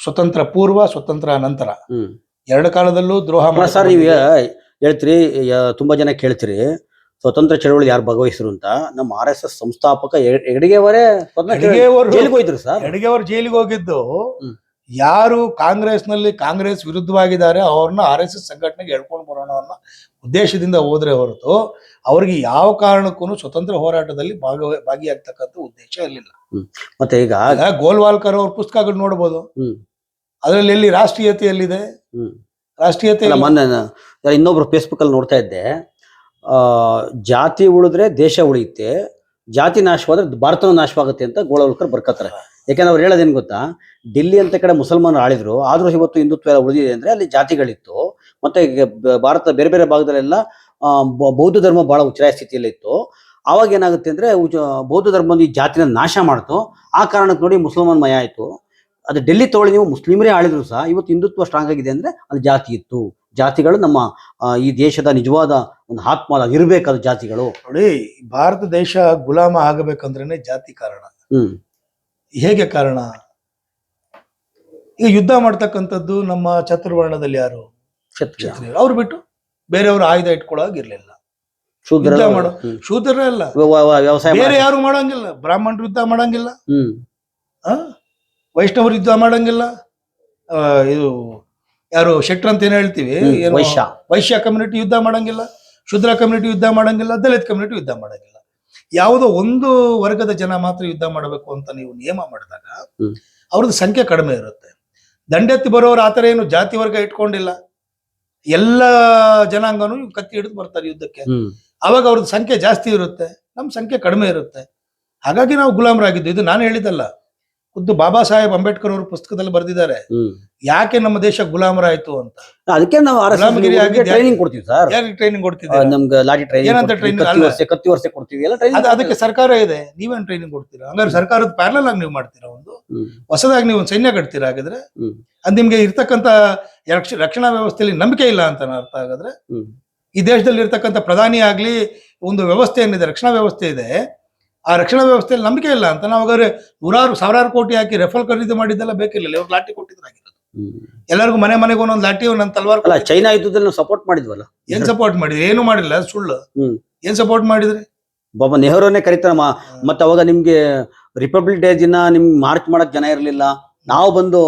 ಸ್ವತಂತ್ರ ಪೂರ್ವ ಸ್ವತಂತ್ರ ನಂತರ ಹ್ಮ್ ಎರಡು ಕಾಲದಲ್ಲೂ ದ್ರೋಹ ಮಾಡ್ತಾರೆ ಮಾಡ್ತಾ ಸರ್ ನೀವು ಬಂದಿದೆ. ಹೇಳ್ತೀರಿ ಯ- ತುಂಬಾ ಜನ ಕೇಳ್ತೀರಿ ಸ್ವತಂತ್ರ ಚಳವಳಿ ಯಾರು ಭಾಗವಹಿಸಿದ್ರು ಅಂತ ನಮ್ಮ ಆರ್ ಎಸ್ ಎಸ್ ಸಂಸ್ಥಾಪಕ ಎ- ಅವರೇ ಸ್ವತಂತ್ರ ಚಳವಳಿ- ಹೆಡ್ಗೆಯವರು ಜೈಲಿಗೆ ಹೋಯ್ದ್ರು ಸರ್ ಹೆಡ್ಗೆ ಅವರು ಜೈಲಿಗೆ ಹೋಗಿದ್ದು ಹ್ಮ್. ಯಾರು ಕಾಂಗ್ರೆಸ್ನಲ್ಲಿ ಕಾಂಗ್ರೆಸ್ ವಿರುದ್ಧವಾಗಿದ್ದಾರೆ ಅವ್ರನ್ನ ಆರ್ ಎಸ್ ಎಸ್ ಸಂಘಟನೆಗೆ ಹೇಳ್ಕೊಂಡು ಬರೋಣ ಅನ್ನೋ ಉದ್ದೇಶದಿಂದ ಹೋದ್ರೆ ಹೊರತು ಅವ್ರಿಗೆ ಯಾವ ಕಾರಣಕ್ಕೂ ಸ್ವತಂತ್ರ ಹೋರಾಟದಲ್ಲಿ ಭಾಗ ಭಾಗಿಯಾಗ್ತಕ್ಕಂಥ ಉದ್ದೇಶ ಇರಲಿಲ್ಲ. ಮತ್ತೆ ಈಗ ಗೋಲ್ವಾಲ್ಕರ್ ಅವ್ರ ಪುಸ್ತಕಗಳು ನೋಡ್ಬೋದು. ಹ್ಮ್. ಅದರಲ್ಲಿ ಎಲ್ಲಿ ರಾಷ್ಟ್ರೀಯತೆ ಎಲ್ಲಿದೆ ರಾಷ್ಟ್ರೀಯತೆ. ಮೊನ್ನೆ ಇನ್ನೊಬ್ರು ಫೇಸ್ಬುಕ್ ಅಲ್ಲಿ ನೋಡ್ತಾ ಇದ್ದೆ. ಆ ಜಾತಿ ಉಳಿದ್ರೆ ದೇಶ ಉಳಿಯುತ್ತೆ. ಜಾತಿ ನಾಶವಾದ್ರೆ ಭಾರತ ನಾಶವಾಗುತ್ತೆ ಅಂತ ಗೋಳವಲ್ಕರ್ ಬರ್ಕತ್ತಾರೆ. ಯಾಕಂದ್ರೆ ಅವ್ರು ಹೇಳೋದೇನು ಗೊತ್ತಾ? ದಿಲ್ಲಿ ಅಂತ ಕಡೆ ಮುಸಲ್ಮಾನರು ಆಳಿದ್ರು ಆದ್ರೂ ಇವತ್ತು ಹಿಂದುತ್ವ ಎಲ್ಲ ಉಳಿದಿದೆ ಅಂದ್ರೆ ಅಲ್ಲಿ ಜಾತಿಗಳಿತ್ತು. ಮತ್ತೆ ಭಾರತದ ಭಾರತ ಬೇರೆ ಬೇರೆ ಭಾಗದಲ್ಲೆಲ್ಲ ಬೌದ್ಧ ಧರ್ಮ ಬಹಳ ಉಚ್ಚರಾಯ ಸ್ಥಿತಿಯಲ್ಲಿತ್ತು ಆವಾಗ ಏನಾಗುತ್ತೆ ಅಂದ್ರೆ ಬೌದ್ಧ ಧರ್ಮ ಈ ಜಾತಿನ ನಾಶ ಮಾಡ್ತು. ಆ ಕಾರಣಕ್ಕೆ ನೋಡಿ ಮುಸಲ್ಮಾನ್ ಮಯ ಆಯ್ತು. ಅದು ಡೆಲ್ಲಿ ತಗೊಳ್ಳಿ ನೀವು ಮುಸ್ಲಿಮರೇ ಆಳಿದ್ರು ಸಹ ಇವತ್ತು ಹಿಂದುತ್ವ ಸ್ಟ್ರಾಂಗ್ ಆಗಿದೆ ಅಂದ್ರೆ ಅದು ಜಾತಿ ಇತ್ತು. ಜಾತಿಗಳು ನಮ್ಮ ಈ ದೇಶದ ನಿಜವಾದ ಒಂದು ಆತ್ಮ ಇರಬೇಕಾದ ಅದು ಜಾತಿಗಳು. ನೋಡಿ ಭಾರತ ದೇಶ ಗುಲಾಮ ಆಗಬೇಕಂದ್ರೇನೆ ಜಾತಿ ಕಾರಣ. ಹ್ಮ್. ಹೇಗೆ ಕಾರಣ? ಈಗ ಯುದ್ಧ ಮಾಡ್ತಕ್ಕಂಥದ್ದು ನಮ್ಮ ಚತುರ್ವರ್ಣದಲ್ಲಿ ಯಾರು? ಕ್ಷತ್ರಿಯ ಅವ್ರು ಬಿಟ್ಟು ಬೇರೆಯವರು ಆಯುಧ ಇಟ್ಕೊಳ್ಳೋಗಿರ್ಲಿಲ್ಲ ಶೂದ್ರ ಯುದ್ಧ ಶೂದ್ರ. ಅಲ್ಲ. ವ್ಯವಸಾಯ ಬೇರೆ ಯಾರು ಮಾಡಂಗಿಲ್ಲ. ಬ್ರಾಹ್ಮಣರು ಯುದ್ಧ ಮಾಡಂಗಿಲ್ಲ? ವೈಷ್ಣವರು ಯುದ್ಧ ಮಾಡಂಗಿಲ್ಲ. ಆ, ಇದು ಯಾರು ಶೆಟ್ರ್ ಅಂತ ಏನ್ ಹೇಳ್ತೀವಿ? ವೈಶ್ಯ. ವೈಶ್ಯ ಕಮ್ಯುನಿಟಿ ಯುದ್ಧ ಮಾಡಂಗಿಲ್ಲ. ಶೂದ್ರ ಕಮ್ಯುನಿಟಿ ಯುದ್ಧ ಮಾಡಂಗಿಲ್ಲ. ದಲಿತ ಕಮ್ಯುನಿಟಿ ಯುದ್ಧ ಮಾಡಂಗಿಲ್ಲ. ಯಾವುದೋ ಒಂದು ವರ್ಗದ ಜನ ಮಾತ್ರ ಯುದ್ಧ ಮಾಡಬೇಕು ಅಂತ ನೀವು ನಿಯಮ ಮಾಡಿದಾಗ. ಅವ್ರದ್ದು ಸಂಖ್ಯೆ ಕಡಿಮೆ ಇರುತ್ತೆ. ದಂಡೆತ್ತಿ ಬರೋರು ಆತರ ಏನು ಜಾತಿ ವರ್ಗ ಇಟ್ಕೊಂಡಿಲ್ಲ. ಎಲ್ಲ ಜನಾಂಗನೂ ಕತ್ತಿ ಹಿಡಿದು ಬರ್ತಾರೆ ಯುದ್ಧಕ್ಕೆ. ಅವಾಗ ಅವ್ರದ್ದು ಸಂಖ್ಯೆ ಜಾಸ್ತಿ ಇರುತ್ತೆ. ನಮ್ಮ ಸಂಖ್ಯೆ ಕಡಿಮೆ ಇರುತ್ತೆ. ಹಾಗಾಗಿ ನಾವು ಗುಲಾಮರಾಗಿದ್ದು. ಇದು ನಾನು ಹೇಳಿದಲ್ಲ ಖುದ್ದು ಬಾಬಾ ಸಾಹೇಬ್ ಅಂಬೇಡ್ಕರ್ ಅವರು ಪುಸ್ತಕದಲ್ಲಿ ಬರೆದಿದ್ದಾರೆ. ಯಾಕೆ ನಮ್ಮ ದೇಶ ಗುಲಾಮರಾಯ್ತು ಅಂತ? ಅದಕ್ಕೆ ನಾವು ಗುಲಾಮಗಿರಿ ಟ್ರೈನಿಂಗ್ ಕೊಡ್ತೀವಿ ಸರ್ ಯಾರಿಗೆ ಟ್ರೈನಿಂಗ್ ಕೊಡ್ತಿದ್ದೀವಿ ನಮ್ಗೆ ಲಾಠಿ ಏನಂತ ಟ್ರೈನಿಂಗ್? ಕತ್ತಿ ವರ್ಷ ಕೊಡ್ತೀವಿ. ಎಲ್ಲ ಟ್ರೈನಿಂಗ್ ಅದಕ್ಕೆ ಸರ್ಕಾರ ಇದೆ. ನೀವೇನ್ ಟ್ರೈನಿಂಗ್ ಕೊಡ್ತೀರಾ? ಹಂಗಾರೆ ಸರ್ಕಾರದ ಪ್ಯಾರಲಲ್ ಆಗಿ ನೀವು ಮಾಡ್ತೀರಾ ಒಂದು? ಹೊಸದಾಗಿ ನೀವು ಒಂದು ಸೈನ್ಯ ಕಟ್ತೀರಾ ಹಾಗಾದ್ರೆ. ಅದ್ ನಿಮ್ಗೆ ಇರ್ತಕ್ಕಂತ ರಕ್ಷಣಾ ವ್ಯವಸ್ಥೆಯಲ್ಲಿ ನಂಬಿಕೆ ಇಲ್ಲ ಅಂತ ಅರ್ಥ ಹಾಗಾದ್ರೆ? ಈ ದೇಶದಲ್ಲಿ ಇರ್ತಕ್ಕಂಥ ಪ್ರಧಾನಿ ಆಗ್ಲಿ ಒಂದು ವ್ಯವಸ್ಥೆ ಏನಿದೆ ರಕ್ಷಣಾ ವ್ಯವಸ್ಥೆ ಇದೆ. ಆ ರಕ್ಷಣಾ ವ್ಯವಸ್ಥೆಯಲ್ಲಿ ನಂಬಿಕೆ ಇಲ್ಲ ಅಂತ ನಾವು ಹಾಗಾದ್ರೆ ನೂರಾರು ಸಾವಿರಾರು ಕೋಟಿ ಹಾಕಿ ರೆಫಲ್ ಖರೀದಿ ಮಾಡಿದ್ದೆಲ್ಲ ಬೇಕಿರಲಿಲ್ಲ ಇವ್ರು ಲಾಟಿ ಕೊಟ್ಟಿದ್ರಾಗಿರೋದು. ಎಲ್ಲರಿಗೂ ಮನೆ ಮನೆಗೆ ಒಂದೊಂದು ಲಾಟಿ ಒಂದೊಂದು ತಲ್ವಾರ್ ಅಲ್ಲ ಚೈನಾ ಯುದ್ಧದಲ್ಲಿ ನಾವು ಸಪೋರ್ಟ್ ಮಾಡಿದ್ವಲ್ಲ? ಏನ್ ಸಪೋರ್ಟ್ ಮಾಡಿದ್ರಿ? ಏನು ಮಾಡಿಲ್ಲ ಸುಳ್ಳು. ಹ್ಮ್. ಏನ್ ಸಪೋರ್ಟ್ ಮಾಡಿದ್ರಿ? ಬಾಬಾ ನೆಹರೂನೇ ಕರೀತಾರ ಮತ್ತೆ ಅವಾಗ ನಿಮ್ಗೆ ರಿಪಬ್ಲಿಕ್ ಡೇ ದಿನ ನಿಮ್ಗೆ ಮಾರ್ಚ್ ಮಾಡಕ್ ಜನ ಇರಲಿಲ್ಲ. ನಾವು ಬಂದು.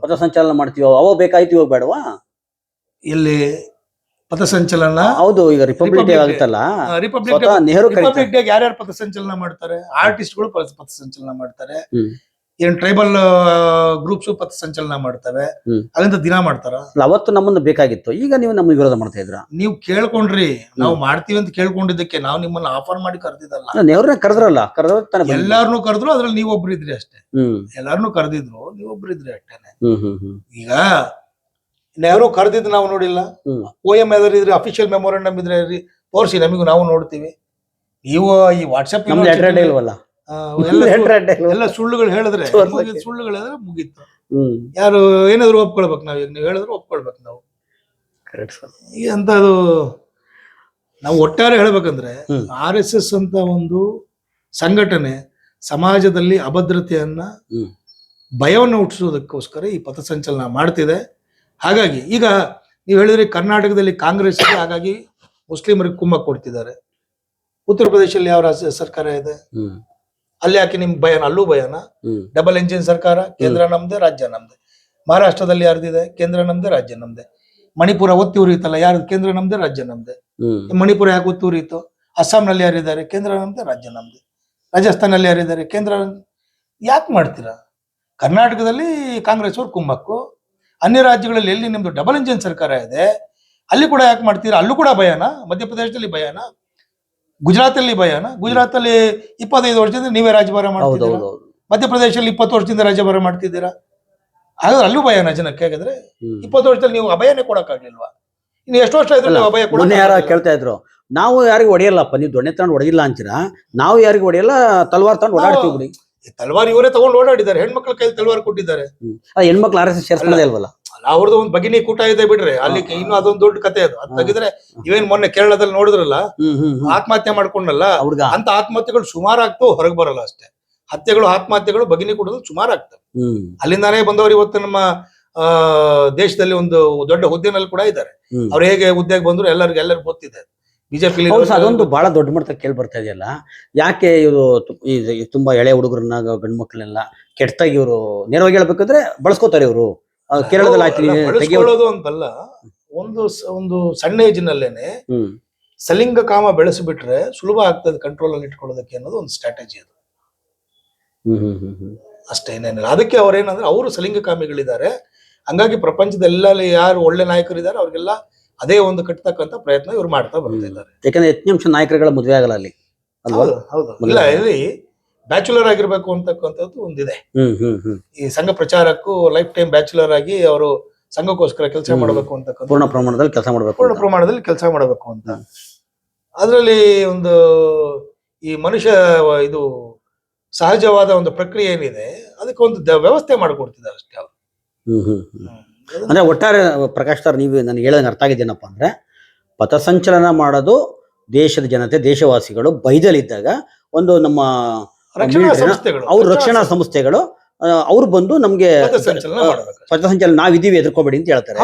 ಪಥಸಂಚಲನ ಮಾಡ್ತೀವೋ ಅವಾಗ ಬೇಕಾಯ್ತೀವೋ ಬೇಡವಾ? ಇಲ್ಲಿ ಪಥಸಂಚಲನ? ಹೌದು ಈಗ ರಿಪಬ್ಲಿಕ್ ಡೇ ಆಗುತ್ತಲ್ಲ. ರಿಪಬ್ಲಿಕ್ ರಿಪಬ್ಲಿಕ್ ಡೇ ಯಾರ್ಯಾರು ಪಥಸಂಚಲನ ಮಾಡ್ತಾರೆ? ಆರ್ಟಿಸ್ಟ್ಗಳು ಪಥಸಂಚಲನ ಮಾಡ್ತಾರೆ. ಏನ್ ಟ್ರೈಬಲ್ ಗ್ರೂಪ್ಸ್ ಪಥಸಂಚಲನ ಮಾಡ್ತವೆ. ಅದರಿಂದ ಅಲ್ಲಿಂದ ದಿನ ಮಾಡ್ತಾರ? ಅವತ್ತು ನಮ್ಮನ್ನು ಬೇಕಾಗಿತ್ತು. ಈಗ ನೀವು ನಮ್ಮ ವಿರೋಧ ಮಾಡ್ತಾ ಇದ್ರ ನೀವು ಕೇಳ್ಕೊಂಡ್ರಿ. ನಾವು ಮಾಡ್ತೀವಿ ಅಂತ ಕೇಳ್ಕೊಂಡಿದ್ದಕ್ಕೆ ನಾವು ನಿಮ್ಮನ್ನ ಆಫರ್ ಮಾಡಿ ಕರೆದಿದ್ದಲ್ಲ. ನೆಹರನ್ನ ಕರೆದ್ರಲ್ಲ. ಕರೆದ್ರ ತಾನೆ. ಎಲ್ಲಾರನು ಕರೆದ್ರು ಅದ್ರಲ್ಲಿ ನೀವೊಬ್ರು ಇದ್ರಿ ಅಷ್ಟೇ ಎಲ್ಲಾರನು ಕರೆದಿದ್ರು ನೀವೊಬ್ರು ಇದ್ರಿ ಅಷ್ಟೇನೆ ಈಗ ಯಾರು ಕರೆದಿದ್ದು ನಾವು ನೋಡಿಲ್ಲ. ಓ ಎಂ ಯಾವ್ದಾರು ಇದ್ರೆ ಅಫಿಷಿಯಲ್ ಮೆಮೊರಂಡಮ್ ಇದ್ರೆ ತೋರಿಸಿ ನಮಗೂ ನಾವು ನೋಡ್ತೀವಿ. ನೀವು ಈ ವಾಟ್ಸ್ಆಪ್ ಇಲ್ವಲ್ಲ? ಎಲ್ಲ ಸುಳ್ಳುಗಳು ಹೇಳಿದ್ರೆ. ಸುಳ್ಳುಗಳು ಹೇಳಿದ್ರೆ ಮುಗೀತು. ಯಾರು ಏನಾದ್ರು ಒಪ್ಕೊಳ್ಬೇಕು ನಾವು ಈಗ ನೀವು ಹೇಳಿದ್ರು ಒಪ್ಕೊಳ್ಬೇಕು ನಾವು. ಕರೆಕ್ಟ್ ಅದು ಈಗ ಅಂತದು ನಾವು ಒಟ್ಟಾರೆ ಹೇಳ್ಬೇಕಂದ್ರೆ. ಆರ್ ಎಸ್ ಎಸ್ ಅಂತ ಒಂದು ಸಂಘಟನೆ ಸಮಾಜದಲ್ಲಿ ಅಭದ್ರತೆಯನ್ನ. ಭಯವನ್ನು ಹುಟ್ಟಿಸೋದಕ್ಕೋಸ್ಕರ ಈ ಪಥಸಂಚಲನ ಮಾಡ್ತಿದೆ. ಹಾಗಾಗಿ ಈಗ ನೀವು ಹೇಳಿದ್ರೆ ಕರ್ನಾಟಕದಲ್ಲಿ ಕಾಂಗ್ರೆಸ್ ಇದೆ ಹಾಗಾಗಿ ಮುಸ್ಲಿಮರಿಗೆ ಕುಂಭ ಕೊಡ್ತಿದ್ದಾರೆ. ಉತ್ತರ ಪ್ರದೇಶದಲ್ಲಿ ಯಾವ ರಾಜ್ಯ ಸರ್ಕಾರ ಇದೆ? ಅಲ್ಲಿ ಯಾಕೆ ನಿಮ್ ಭಯನ? ಅಲ್ಲೂ ಭಯನ? ಡಬಲ್ ಎಂಜಿನ್ ಸರ್ಕಾರ ಕೇಂದ್ರ ನಮ್ದೆ ರಾಜ್ಯ ನಮ್ದೆ. ಮಹಾರಾಷ್ಟ್ರದಲ್ಲಿ ಯಾರ್ದಿದೆ? ಕೇಂದ್ರ ನಮ್ದೆ ರಾಜ್ಯ ನಮ್ದೆ. ಮಣಿಪುರ ಒತ್ತಿ ಉರಿಯುತ್ತಲ್ಲ ಯಾರು ಕೇಂದ್ರ ನಮ್ದೆ ರಾಜ್ಯ ನಮ್ದೆ. ಮಣಿಪುರ ಯಾಕೆ ಒತ್ತಿ ಉರಿಯಿತು ಅಸ್ಸಾಂನಲ್ಲಿ ಯಾರಿದ್ದಾರೆ? ಕೇಂದ್ರ ನಮ್ದೆ ರಾಜ್ಯ ನಮ್ದೆ. ರಾಜಸ್ಥಾನಲ್ಲಿ ಯಾರಿದ್ದಾರೆ? ಕೇಂದ್ರ ಯಾಕೆ ಮಾಡ್ತೀರಾ? ಕರ್ನಾಟಕದಲ್ಲಿ ಕಾಂಗ್ರೆಸ್ ಅವ್ರು ಕುಮ್ಮಕ್ಕು ಅನ್ಯ ರಾಜ್ಯಗಳಲ್ಲಿ ಎಲ್ಲಿ ನಿಮ್ದು ಡಬಲ್ ಇಂಜಿನ್ ಸರ್ಕಾರ ಇದೆ ಅಲ್ಲಿ ಕೂಡ ಯಾಕೆ ಮಾಡ್ತೀರಾ? ಅಲ್ಲೂ ಕೂಡ ಭಯನಾ? ಮಧ್ಯಪ್ರದೇಶದಲ್ಲಿ ಭಯನಾ? ಗುಜರಾತಲ್ಲಿ ಭಯನಾ? ಗುಜರಾತಲ್ಲಿ ಇಪ್ಪತ್ತೈದು ವರ್ಷದಿಂದ ನೀವೇ ರಾಜ್ಯಭಾರ ಮಾಡ್ತಿದ್ದೀರಾ? ಮಧ್ಯಪ್ರದೇಶದಲ್ಲಿ ಇಪ್ಪತ್ತು ವರ್ಷದಿಂದ ರಾಜ್ಯಭಾರ ಮಾಡ್ತಿದ್ದೀರಾ? ಹಾಗಾದ್ರೆ ಅಲ್ಲೂ ಭಯನಾ ಜನಕ್ಕೆ ಹಾಗಾದ್ರೆ? ಇಪ್ಪತ್ತು ವರ್ಷದಲ್ಲಿ ನೀವು ಅಭಯನೇ ಕೊಡಕ್ಕಾಗ್ಲಿಲ್ವಾ? ಇನ್ನು ಎಷ್ಟು ವರ್ಷ ಇದ್ರೆ ನೀವು ಅಭಯ ಯಾರ? ಕೇಳ್ತಾ ಇದ್ರು ನಾವು ಯಾರಿಗೂ ಹೊಡೆಯಲ್ಲಪ್ಪ? ನೀವು ದೊಣ್ಣೆ ತಗೊಂಡು ಹೊಡೆದಿಲ್ಲ ಅಂತೀರಾ? ನಾವು ಯಾರಿಗೂ ಹೊಡೆಯಲ್ಲ? ತಲ್ವಾರ್ ತಗೊಂಡು ಓಡಾಡ್ತೀವಿ ತಲ್ವಾರ್ ಇವರೇ ತಗೊಂಡು ಓಡಾಡಿದ್ದಾರೆ. ಹೆಣ್ಮಕ್ಳ ಕೈ ತಲವಾರ್ ಕೊಟ್ಟಿದ್ದಾರೆ. ಹೆಣ್ಮಕ್ಳು ಆರ್ ಎಸ್ ಎಸ್ ಸೇರ್ಸ್ಕೊಳ್ಳೋದೇ ಇಲ್ವಲ್ಲ? ಅಲ್ಲ, ಅವ್ರದ್ದು ಒಂದು ಬಗಿನಿ ಕೂಟ ಇದೆ ಬಿಡ್ರಿ. ಅಲ್ಲಿ ಇನ್ನು ಅದೊಂದು ದೊಡ್ಡ ಕತೆ ಅದು. ಅದ್ ತೆಗಿದ್ರೆ ಇವೇನ್ ಮೊನ್ನೆ ಕೇರಳದಲ್ಲಿ ನೋಡಿದ್ರಲ್ಲ? ಆತ್ಮಹತ್ಯೆ ಮಾಡ್ಕೊಂಡಲ್ಲ? ಅಂತ ಆತ್ಮಹತ್ಯೆಗಳು ಸುಮಾರು ಆಗ್ತವೆ ಹೊರಗೆ ಬರಲ್ಲ ಅಷ್ಟೇ. ಹತ್ಯೆಗಳು ಆತ್ಮಹತ್ಯೆಗಳು ಬಗಿನಿ ಕೂಡೋದು ಸುಮಾರು ಆಗ್ತವೆ. ಅಲ್ಲಿಂದಾನೇ ಬಂದವರು ಇವತ್ತು ನಮ್ಮ ಆ ದೇಶದಲ್ಲಿ ಒಂದು ದೊಡ್ಡ ಹುದ್ದೆನಲ್ಲಿ ಕೂಡ ಇದ್ದಾರೆ. ಅವ್ರು ಹೇಗೆ ಹುದ್ದೆಗೆ ಬಂದ್ರು ಎಲ್ಲರಿಗೂ ಎಲ್ಲರಿಗೂ ಗೊತ್ತಿದೆ ಬಿಜೆಪಿ ಅದೊಂದು ಬಹಳ ದೊಡ್ಡ ಮಟ್ಟದ ಕೇಳಿ ಬರ್ತಾ ಇದೆಯಲ್ಲ. ಯಾಕೆ ಇವರು ತುಂಬಾ ಎಳೆ ಹುಡುಗರನ್ನ ಗಂಡು ಮಕ್ಕಳನ್ನೆಲ್ಲ ಕೆಟ್ಟದಾಗಿ ಇವರು ನೇರವಾಗಿ ಹೇಳ್ಬೇಕಂದ್ರೆ ಬಳಸ್ಕೋತಾರೆ ಇವರು. ಕೇರಳದಲ್ಲಿ ಆಯ್ತು ಅಂತಲ್ಲ ಒಂದು ಒಂದು ಸಣ್ಣ ಏಜಿನಲ್ಲೇನೆ ನಲ್ಲೇನೆ ಸಲಿಂಗ ಕಾಮ ಬೆಳೆಸಿಬಿಟ್ರೆ ಸುಲಭ ಆಗ್ತದೆ ಕಂಟ್ರೋಲ್ ಅಲ್ಲಿ ಇಟ್ಕೊಳ್ಳೋದಕ್ಕೆ ಅನ್ನೋದು ಒಂದು ಸ್ಟ್ರಾಟಜಿ ಅದು. ಅಷ್ಟೇ ಏನೇನಿಲ್ಲ ಅದಕ್ಕೆ ಅವ್ರೇನಂದ್ರೆ ಅವರು ಸಲಿಂಗ ಕಾಮಿಗಳಿದ್ದಾರೆ. ಹಂಗಾಗಿ ಪ್ರಪಂಚದೆಲ್ಲಲ್ಲಿ ಯಾರು ಒಳ್ಳೆ ನಾಯಕರಿದ್ದಾರೆ ಅವ್ರಿಗೆಲ್ಲ ಅದೇ ಒಂದು ಕಟ್ಟತಕ್ಕಂತ ಪ್ರಯತ್ನ ಇವ್ರು ಮಾಡ್ತಾ ಬರ್ತಿದ್ದಾರೆ ಯಾಕಂದ್ರೆ ಯತ್ನಾಂಶ ನಾಯಕರುಗಳ ಮದುವೆ ಆಗಲ್ಲ ಅಲ್ಲಿ? ಅಲ್ವಾ? ಹೌದು ಹೌದು. ಇಲ್ಲ ಇಲ್ಲಿ ಬ್ಯಾಚುಲರ್ ಆಗಿರ್ಬೇಕು ಅಂತಕ್ಕಂಥದ್ದು ಒಂದಿದೆ ಈ ಸಂಘ ಪ್ರಚಾರಕ್ಕೂ ಲೈಫ್ ಟೈಮ್ ಬ್ಯಾಚುಲರ್ ಆಗಿ ಅವರು ಸಂಘಕ್ಕೋಸ್ಕರ ಕೆಲಸ. ಮಾಡಬೇಕು ಅಂತಕ್ಕಂಥ ಪೂರ್ಣ ಪ್ರಮಾಣದಲ್ಲಿ ಕೆಲಸ ಮಾಡಬೇಕು ಪೂರ್ಣ ಪ್ರಮಾಣದಲ್ಲಿ ಕೆಲಸ ಮಾಡಬೇಕು ಅಂತ. ಅದರಲ್ಲಿ ಒಂದು ಈ ಮನುಷ್ಯ ಇದು ಸಹಜವಾದ ಒಂದು ಪ್ರಕ್ರಿಯೆ ಏನಿದೆ ಅದಕ್ಕೆ ಒಂದು ವ್ಯವಸ್ಥೆ ಮಾಡಿಕೊಡ್ತಿದ್ದಾರೆ ಅಷ್ಟೇ ಅವರು. ಹ್ಮ್ ಹ್ಮ್. ಹ್ಮ್. ಅಂದ್ರೆ ಒಟ್ಟಾರೆ ಪ್ರಕಾಶ್ ಸರ್ ನೀವು ನನಗೆ ಹೇಳೋದಂಗೆ ಅರ್ಥ ಆಗಿದ್ದೇನಪ್ಪ ಅಂದ್ರೆ ಪಥಸಂಚಲನ ಮಾಡೋದು ದೇಶದ ಜನತೆ ದೇಶವಾಸಿಗಳು ಬೈದಲಿದ್ದಾಗ ಒಂದು ನಮ್ಮ ಅವ್ರ ರಕ್ಷಣಾ ಸಂಸ್ಥೆಗಳು ಅವ್ರು ಬಂದು ನಮ್ಗೆ ಪಥಸಂಚಲನ ಮಾಡ್ಬೇಕು. ಪಥಸಂಚಲನ ನಾವ್ ಇದೀವಿ ಎದುರ್ಕೋಬೇಡಿ ಅಂತ ಹೇಳ್ತಾರೆ.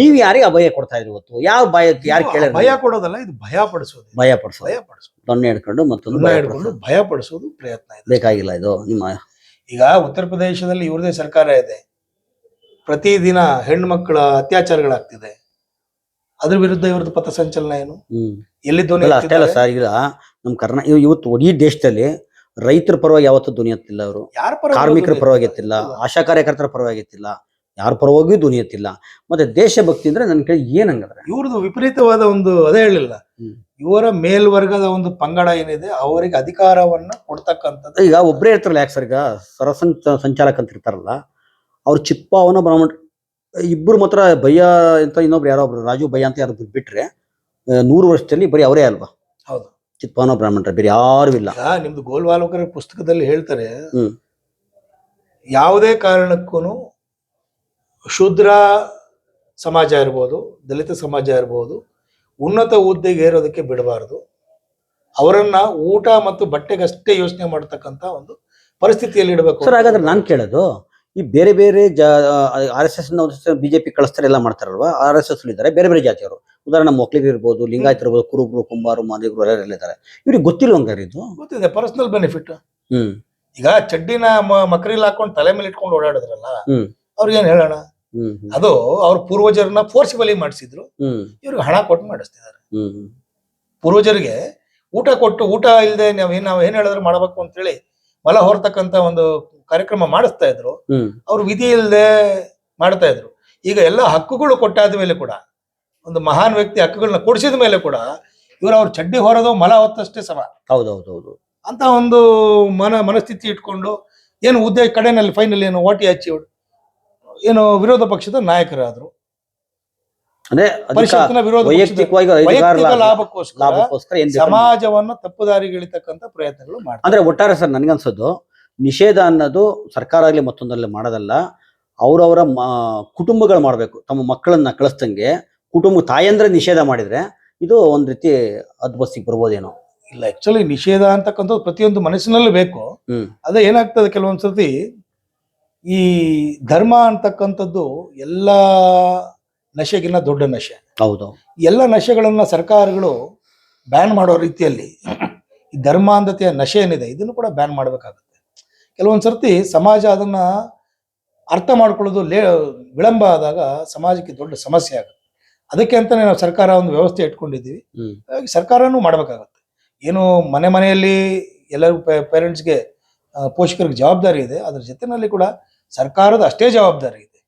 ನೀವು ಯಾರಿಗೆ ಅಭಯ ಕೊಡ್ತಾ ಇದ್ರಿ ಇವತ್ತು ಯಾವ ಭಯ ಯಾರು ಕೇಳಿ ಭಯ ಕೊಡೋದಲ್ಲ ಇದು ಭಯ ಪಡಿಸೋದು. ಭಯ ಪಡಿಸೋದು. ಭಯ ಪಡಿಸೋದು. ದೊಣ್ಣೆ ಹಿಡ್ಕೊಂಡು ಮತ್ತೊಂದು ಭಯ ಹಿಡ್ಕೊಂಡು. ಭಯ ಪಡಿಸೋದು ಪ್ರಯತ್ನ ಇದೆ. ಬೇಕಾಗಿಲ್ಲ ಇದು ನಿಮ್ಮ ಈಗ ಉತ್ತರ ಪ್ರದೇಶದಲ್ಲಿ ಇವ್ರದೇ ಸರ್ಕಾರ ಇದೆ. ಪ್ರತಿದಿನ ಹೆಣ್ಮಕ್ಳ ಅತ್ಯಾಚಾರಗಳಾಗ್ತಿದೆ. ಅದ್ರ ವಿರುದ್ಧ ಇವ್ರದ್ದು ಪಥಸಂಚಲನ ಏನು? ಎಲ್ಲಿ ಧ್ವನಿ ಅಲ್ಲ ಅಷ್ಟೇ ಅಲ್ಲ ಸರ್ ಈಗ ನಮ್ಮ ಕರ್ನಾ ಇವ್- ಇವತ್ತು ಇಡೀ ದೇಶದಲ್ಲಿ ರೈತರ ಪರವಾಗಿ ಯಾವತ್ತೂ ದುನಿಯತ್ತಿಲ್ಲ ಎತ್ತಿಲ್ಲ ಅವರು. ಯಾರ ಪರ ಕಾರ್ಮಿಕರ ಪರವಾಗಿ ಎತ್ತಿಲ್ಲ? ಆಶಾ ಕಾರ್ಯಕರ್ತರ ಪರವಾಗಿ ಎತ್ತಿಲ್ಲ ಯಾರ ಪರವಾಗಿಯೂ ಧ್ವನಿ ಎತ್ತಿಲ್ಲ. ಮತ್ತೆ ದೇಶಭಕ್ತಿ ಅಂದ್ರೆ ನನ್ ಕೇಳಿ ಏನ್ ಇವ್ರದ್ದು ವಿಪರೀತವಾದ ಒಂದು ಅದೇ ಹೇಳಿಲ್ಲ. ಹ್ಮ್. ಇವರ ಮೇಲ್ವರ್ಗದ ಒಂದು ಪಂಗಡ ಏನಿದೆ ಅವರಿಗೆ ಅಧಿಕಾರವನ್ನ ಕೊಡ್ತಕ್ಕಂಥದ್ದು. ಈಗ ಒಬ್ಬರೇ ಇರ್ತಾರಲ್ಲ ಯಾಕೆ ಸರ್ ಈಗ ಸರಸಂಚ ಸಂಚಾಲಕ ಅಂತ ಇರ್ತಾರಲ್ಲ ಅವ್ರು ಚಿಪ್ಪವನ ಬ್ರಾಹ್ಮಣ ಇಬ್ಬರು ಮಾತ್ರ ಭಯ್ಯ ಅಂತ ಇನ್ನೊಬ್ರು ಯಾರೋ ಒಬ್ರು ರಾಜು ಭಯ ಅಂತ ಯಾರು ಬಿಟ್ಟರೆ ಬಿಟ್ರೆ ನೂರು ವರ್ಷದಲ್ಲಿ ಬರೀ ಅವರೇ ಅಲ್ವಾ? ಹೌದು. ಚಿತ್ಪಾನ ಬ್ರಾಹ್ಮಣರ ಬೇರೆ ಯಾರು ಇಲ್ಲ. ನಿಮ್ದು ಗೋಲ್ವಾಲಕರ ಪುಸ್ತಕದಲ್ಲಿ ಹೇಳ್ತಾರೆ ಯಾವುದೇ ಕಾರಣಕ್ಕೂ ಶೂದ್ರ ಸಮಾಜ ಇರ್ಬೋದು ದಲಿತ ಸಮಾಜ ಇರ್ಬೋದು ಉನ್ನತ ಹುದ್ದೆಗೆ ಏರೋದಕ್ಕೆ ಬಿಡಬಾರ್ದು. ಅವರನ್ನ ಊಟ ಮತ್ತು ಬಟ್ಟೆಗಷ್ಟೇ ಯೋಚನೆ ಮಾಡ್ತಕ್ಕಂಥ ಒಂದು ಪರಿಸ್ಥಿತಿಯಲ್ಲಿ ಇಡಬೇಕು. ಸರ್ ಹಾಗಾದ್ರೆ ನಾನು ಕೇಳೋದು ಈ ಬೇರೆ ಬೇರೆ ಜಾ ಆರ್ ಎಸ್ ಎಸ್ ಬಿಜೆಪಿ ಕಳಿಸ್ತಾರೆ ಎಲ್ಲ ಮಾಡ್ತಾರಲ್ವಾ? ಆರ್ ಎಸ್ ಎಸ್ ಇದ್ದಾರೆ ಬೇರೆ ಬೇರೆ ಜಾತಿಯವರು. ಉದಾಹರಣೆ ಮೊಕ್ಲಿಗರು ಇರ್ಬೋದು ಲಿಂಗಾಯತ್ ಇರ್ಬೋದು ಕುರುಬರು ಕುಂಬಾರು ಮಾದಿಗರು ಎಲ್ಲ ಇದ್ದಾರೆ. ಇವ್ರಿಗೆ ಗೊತ್ತಿಲ್ಲ ಹಂಗಾರೆ ಇದು? ಗೊತ್ತಿದೆ ಪರ್ಸನಲ್ ಬೆನಿಫಿಟ್ ಹ್ಮ್. ಈಗ ಚಡ್ಡಿನ ಮಕರಿಲ್ ಹಾಕೊಂಡು ತಲೆ ಮೇಲೆ ಇಟ್ಕೊಂಡು ಓಡಾಡಿದ್ರಲ್ಲ ಅವ್ರಿಗೆ ಏನ್ ಹೇಳೋಣ? ಅದು ಅವ್ರ ಪೂರ್ವಜರನ್ನ ಫೋರ್ಸಿಬಲಿ ಮಾಡಿಸಿದ್ರು. ಇವ್ರಿಗೆ ಹಣ ಕೊಟ್ಟು ಮಾಡಿಸ್ತಿದ್ದಾರೆ. ಪೂರ್ವಜರಿಗೆ ಊಟ ಕೊಟ್ಟು ಊಟ ಇಲ್ಲದೆ ನಾವ್ ಏನ್ ನಾವ್ ಏನ್ ಹೇಳಿದ್ರು ಮಾಡಬೇಕು ಅಂತ ಹೇಳಿ ಮಲ ಹೊರತಕ್ಕಂತ ಒಂದು ಕಾರ್ಯಕ್ರಮ ಮಾಡಿಸ್ತಾ ಇದ್ರು ಅವ್ರು ವಿಧಿ ಇಲ್ಲದೆ ಮಾಡ್ತಾ ಇದ್ರು. ಈಗ ಎಲ್ಲ ಹಕ್ಕುಗಳು ಕೊಟ್ಟಾದ ಮೇಲೆ ಕೂಡ ಒಂದು ಮಹಾನ್ ವ್ಯಕ್ತಿ ಹಕ್ಕುಗಳನ್ನ ಕೊಡಿಸಿದ ಮೇಲೆ ಕೂಡ ಇವರು ಅವ್ರ ಚಡ್ಡಿ ಹೊರದು ಮಲ ಹೊತ್ತಷ್ಟೇ ಸಮ. ಹೌದೌದೌದು. ಹೌದು ಅಂತ ಒಂದು ಮನ ಮನಸ್ಥಿತಿ ಇಟ್ಕೊಂಡು ಏನು ಹುದ್ದೆ ಕಡೆನಲ್ಲಿ ಫೈನಲ್ ಏನು ಓಟಿ ಹಚ್ಚಿ ಏನು ವಿರೋಧ ಪಕ್ಷದ ನಾಯಕರಾದ್ರು. ಲಾಭಕ್ಕೋಸ್ಕರ ಸಮಾಜವನ್ನ ತಪ್ಪುದಾರಿಗಿಳಿತಕ್ಕಂತ ಪ್ರಯತ್ನಗಳು ಮಾಡ್ತಾರೆ. ಅಂದ್ರೆ ಒಟ್ಟಾರೆ ಸರ್ ನನಗನ್ಸೋದು ನಿಷೇಧ ಅನ್ನೋದು ಸರ್ಕಾರ ಆಗಲಿ ಮತ್ತೊಂದರಲ್ಲಿ ಮಾಡೋದಲ್ಲ. ಅವರವರ ಕುಟುಂಬಗಳು ಮಾಡಬೇಕು. ತಮ್ಮ ಮಕ್ಕಳನ್ನ ಕಳಿಸ್ದಂಗೆ ಕುಟುಂಬ ತಾಯಂದ್ರೆ ನಿಷೇಧ ಮಾಡಿದ್ರೆ ಇದು ಒಂದು ರೀತಿ ಅದ್ಬಸ್ತಿಗೆ ಬರ್ಬೋದೇನೋ. ಇಲ್ಲ ಆಕ್ಚುಲಿ ನಿಷೇಧ ಅಂತಕ್ಕಂಥದ್ದು ಪ್ರತಿಯೊಂದು ಮನಸ್ಸಿನಲ್ಲೂ ಬೇಕು. ಅದೇ ಏನಾಗ್ತದೆ ಕೆಲವೊಂದ್ಸತಿ ಈ ಧರ್ಮ ಅಂತಕ್ಕಂಥದ್ದು ಎಲ್ಲ ನಶೆಗಿನ್ನ ದೊಡ್ಡ ನಶೆ. ಹೌದು. ಎಲ್ಲ ನಶೆಗಳನ್ನ ಸರ್ಕಾರಗಳು ಬ್ಯಾನ್ ಮಾಡೋ ರೀತಿಯಲ್ಲಿ ಈ ಧರ್ಮಾಂಧತೆಯ ನಶೆ ಏನಿದೆ ಇದನ್ನು ಕೂಡ ಬ್ಯಾನ್ ಮಾಡಬೇಕಾಗುತ್ತೆ. ಕೆಲವೊಂದು ಸರ್ತಿ ಸಮಾಜ ಅದನ್ನ ಅರ್ಥ ಮಾಡ್ಕೊಳ್ಳೋದು ಲೇ ವಿಳಂಬ ಆದಾಗ ಸಮಾಜಕ್ಕೆ ದೊಡ್ಡ ಸಮಸ್ಯೆ ಆಗುತ್ತೆ. ಅದಕ್ಕೆ ಅಂತಾನೆ ನಾವು ಸರ್ಕಾರ ಒಂದು ವ್ಯವಸ್ಥೆ ಇಟ್ಕೊಂಡಿದ್ದೀವಿ. ಹಾಗಾಗಿ ಸರ್ಕಾರನೂ ಮಾಡಬೇಕಾಗುತ್ತೆ. ಏನು ಮನೆ ಮನೆಯಲ್ಲಿ ಎಲ್ಲರಿಗೂ ಪೇರೆಂಟ್ಸ್ಗೆ ಪೋಷಕರಿಗೆ ಜವಾಬ್ದಾರಿ ಇದೆ. ಅದ್ರ ಜೊತೆನಲ್ಲಿ ಕೂಡ ಸರ್ಕಾರದ ಅಷ್ಟೇ ಜವಾಬ್ದಾರಿ ಇದೆ.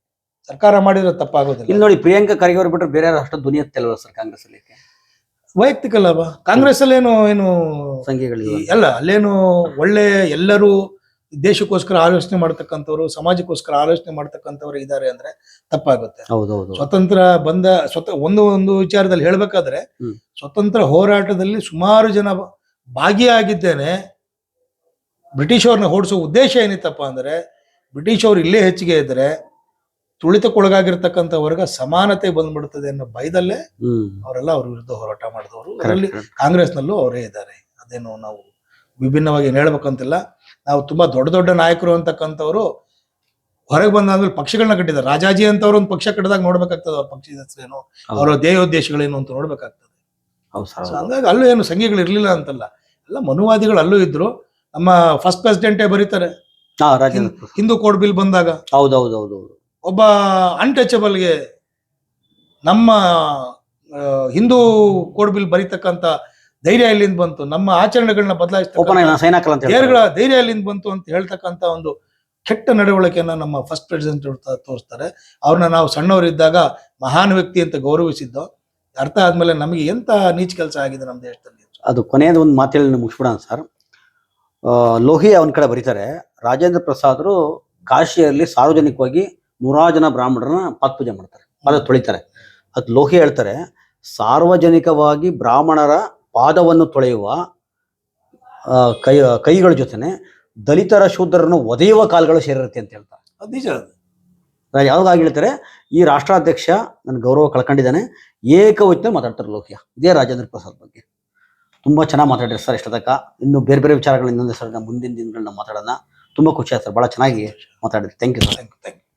ಸರ್ಕಾರ ಮಾಡಿದ್ರೆ ತಪ್ಪಾಗೋದಿಲ್ಲ. ಇಲ್ಲಿ ನೋಡಿ ಪ್ರಿಯಾಂಕಾ ಖರ್ಗೆ ಅವ್ರು ಬಿಟ್ಟರೆ ಬೇರೆ ಯಾರು ಅಷ್ಟು ಧ್ವನಿ ಎತ್ತಲ್ವ ಸರ್ ಕಾಂಗ್ರೆಸ್ ಅಲ್ಲಿ ವೈಯಕ್ತಿಕ ಲಾಭ ಕಾಂಗ್ರೆಸ್ ಅಲ್ಲೇನು ಏನು ಸಂಖ್ಯೆಗಳು ಅಲ್ಲ ಅಲ್ಲೇನು ಒಳ್ಳೆ ಎಲ್ಲರೂ ದೇಶಕ್ಕೋಸ್ಕರ ಆಲೋಚನೆ ಮಾಡ್ತಕ್ಕಂಥವ್ರು ಸಮಾಜಕ್ಕೋಸ್ಕರ ಆಲೋಚನೆ ಮಾಡ್ತಕ್ಕಂಥವ್ರು ಇದ್ದಾರೆ ಅಂದ್ರೆ ತಪ್ಪಾಗುತ್ತೆ. ಹೌದೌದು. ಸ್ವತಂತ್ರ ಬಂದ ಸ್ವತ ಒಂದು ಒಂದು ವಿಚಾರದಲ್ಲಿ ಹೇಳ್ಬೇಕಾದ್ರೆ ಸ್ವತಂತ್ರ ಹೋರಾಟದಲ್ಲಿ ಸುಮಾರು ಜನ ಭಾಗಿಯಾಗಿದ್ದೇನೆ. ಬ್ರಿಟಿಷ್ ಅವ್ರನ್ನ ಓಡಿಸೋ ಉದ್ದೇಶ ಏನಿತ್ತಪ್ಪ ಅಂದ್ರೆ ಬ್ರಿಟಿಷ್ ಅವ್ರು ಇಲ್ಲೇ ಹೆಚ್ಚಿಗೆ ಇದ್ರೆ ತುಳಿತಕ್ಕೊಳಗಾಗಿರ್ತಕ್ಕಂಥ ವರ್ಗ ಸಮಾನತೆ ಬಂದ್ಬಿಡ್ತದೆ ಅನ್ನೋ ಭಯದಲ್ಲೇ ಅವರೆಲ್ಲ ಅವ್ರ ವಿರುದ್ಧ ಹೋರಾಟ ಮಾಡಿದವರು. ಅದರಲ್ಲಿ. ಕಾಂಗ್ರೆಸ್ನಲ್ಲೂ ಅವರೇ ಇದ್ದಾರೆ. ಅದೇನು ನಾವು ವಿಭಿನ್ನವಾಗಿ ಏನು ಹೇಳ್ಬೇಕಂತಿಲ್ಲ. ನಾವು ತುಂಬಾ ದೊಡ್ಡ ದೊಡ್ಡ ನಾಯಕರು ಅಂತಕ್ಕಂಥವ್ರು ಹೊರಗೆ ಬಂದಾದ್ಮೇಲೆ ಪಕ್ಷಗಳನ್ನ ಕಟ್ಟಿದ್ದಾರೆ. ರಾಜಾಜಿ ಅಂತವ್ರು ಒಂದು ಪಕ್ಷ ಕಟ್ಟಿದಾಗ ನೋಡ್ಬೇಕಾಗ್ತದೆ ಅವ್ರ ಪಕ್ಷದ ಹೆಸರೇನು. ಅವರ ಧ್ಯೇಯೋದ್ದೇಶಗಳೇನು ಅಂತ ನೋಡ್ಬೇಕಾಗ್ತದೆ. ಹಂಗಾಗಿ ಅಲ್ಲೂ ಏನು ಸಂಘಿಗಳು ಇರ್ಲಿಲ್ಲ ಅಂತಲ್ಲ. ಎಲ್ಲ ಮನುವಾದಿಗಳು ಅಲ್ಲೂ ಇದ್ರು. ನಮ್ಮ ಫಸ್ಟ್ ಪ್ರೆಸಿಡೆಂಟೇ ಬರೀತಾರೆ. ಹಿಂದೂ ಕೋಡ್ ಬಿಲ್ ಬಂದಾಗ. ಹೌದೌದೌದು ಒಬ್ಬ ಅನ್ಟಚಬಲ್ಗೆ ನಮ್ಮ ಹಿಂದೂ ಕೋಡ್ ಬಿಲ್ ಬರೀತಕ್ಕಂತ ಧೈರ್ಯ ಎಲ್ಲಿಂದ ಬಂತು. ನಮ್ಮ ಆಚರಣೆಗಳನ್ನ ಬದಲಾಯಿಸ್ತಾರೆ. ದೇವರುಗಳ ಧೈರ್ಯ ಎಲ್ಲಿಂದ ಬಂತು ಅಂತ ಹೇಳ್ತಕ್ಕಂತ ಒಂದು ಕೆಟ್ಟ ನಡವಳಿಕೆಯನ್ನ ನಮ್ಮ ಫಸ್ಟ್ ಪ್ರೆಸಿಡೆಂಟ್ ತೋರಿಸ್ತಾರೆ. ಅವ್ರನ್ನ ನಾವು ಸಣ್ಣವರಿದ್ದಾಗ ಮಹಾನ್ ವ್ಯಕ್ತಿ ಅಂತ ಗೌರವಿಸಿದ್ದು. ಅರ್ಥ ಆದ್ಮೇಲೆ ನಮಗೆ ಎಂತ ನೀಚ ಕೆಲಸ ಆಗಿದೆ ನಮ್ಮ ದೇಶದಲ್ಲಿ ಅದು ಕೊನೆಯದು ಒಂದು ಮಾತೇಳಿ ಮುಗಿಸ್ಬಿಡೋಣ ಸರ್. ಲೋಹಿ ಅವನ ಕಡೆ ಬರೀತಾರೆ. ರಾಜೇಂದ್ರ ಪ್ರಸಾದರು ಕಾಶಿಯಲ್ಲಿ ಸಾರ್ವಜನಿಕವಾಗಿ ನೂರಾರು ಜನ ಬ್ರಾಹ್ಮಣರನ್ನ ಪಾತ್ಪೂಜೆ ಮಾಡ್ತಾರೆ. ಪಾದ ತೊಳಿತಾರೆ. ಅದು ಲೋಹಿ ಹೇಳ್ತಾರೆ ಸಾರ್ವಜನಿಕವಾಗಿ ಬ್ರಾಹ್ಮಣರ ಪಾದವನ್ನು ತೊಳೆಯುವ ಕೈ ಕೈಗಳ ಜೊತೆನೆ ದಲಿತರ ಶೂದ್ರರನ್ನು ಒದೆಯುವ ಕಾಲುಗಳು ಸೇರಿರುತ್ತೆ ಅಂತ ಹೇಳ್ತಾರೆ. ಅದು ನಿಜ ಅದು. ಯಾವಾಗ ಹೇಳ್ತಾರೆ ಈ ರಾಷ್ಟ್ರಾಧ್ಯಕ್ಷ ನನ್ನ ಗೌರವ ಕಳ್ಕೊಂಡಿದ್ದಾನೆ ಏಕವಚನ ಮಾತಾಡ್ತಾರೆ ಲೋಕ್ಯ. ಇದೇ ರಾಜೇಂದ್ರ ಪ್ರಸಾದ್ ಬಗ್ಗೆ. ತುಂಬಾ ಚೆನ್ನಾಗಿ ಮಾತಾಡಿರಿ ಸರ್ ಇಷ್ಟ ತನಕ ಇನ್ನು ಬೇರೆ ಬೇರೆ ವಿಚಾರಗಳು ಇನ್ನೊಂದು ಸರ್ ಮುಂದಿನ ದಿನಗಳನ್ನ ಮಾತಾಡೋಣ. ತುಂಬಾ ಖುಷಿ ಆಯ್ತು ಸರ್. ಬಹಳ ಚೆನ್ನಾಗಿ ಮಾತಾಡಿದ್ರಿ. Thank you sir thank you thank you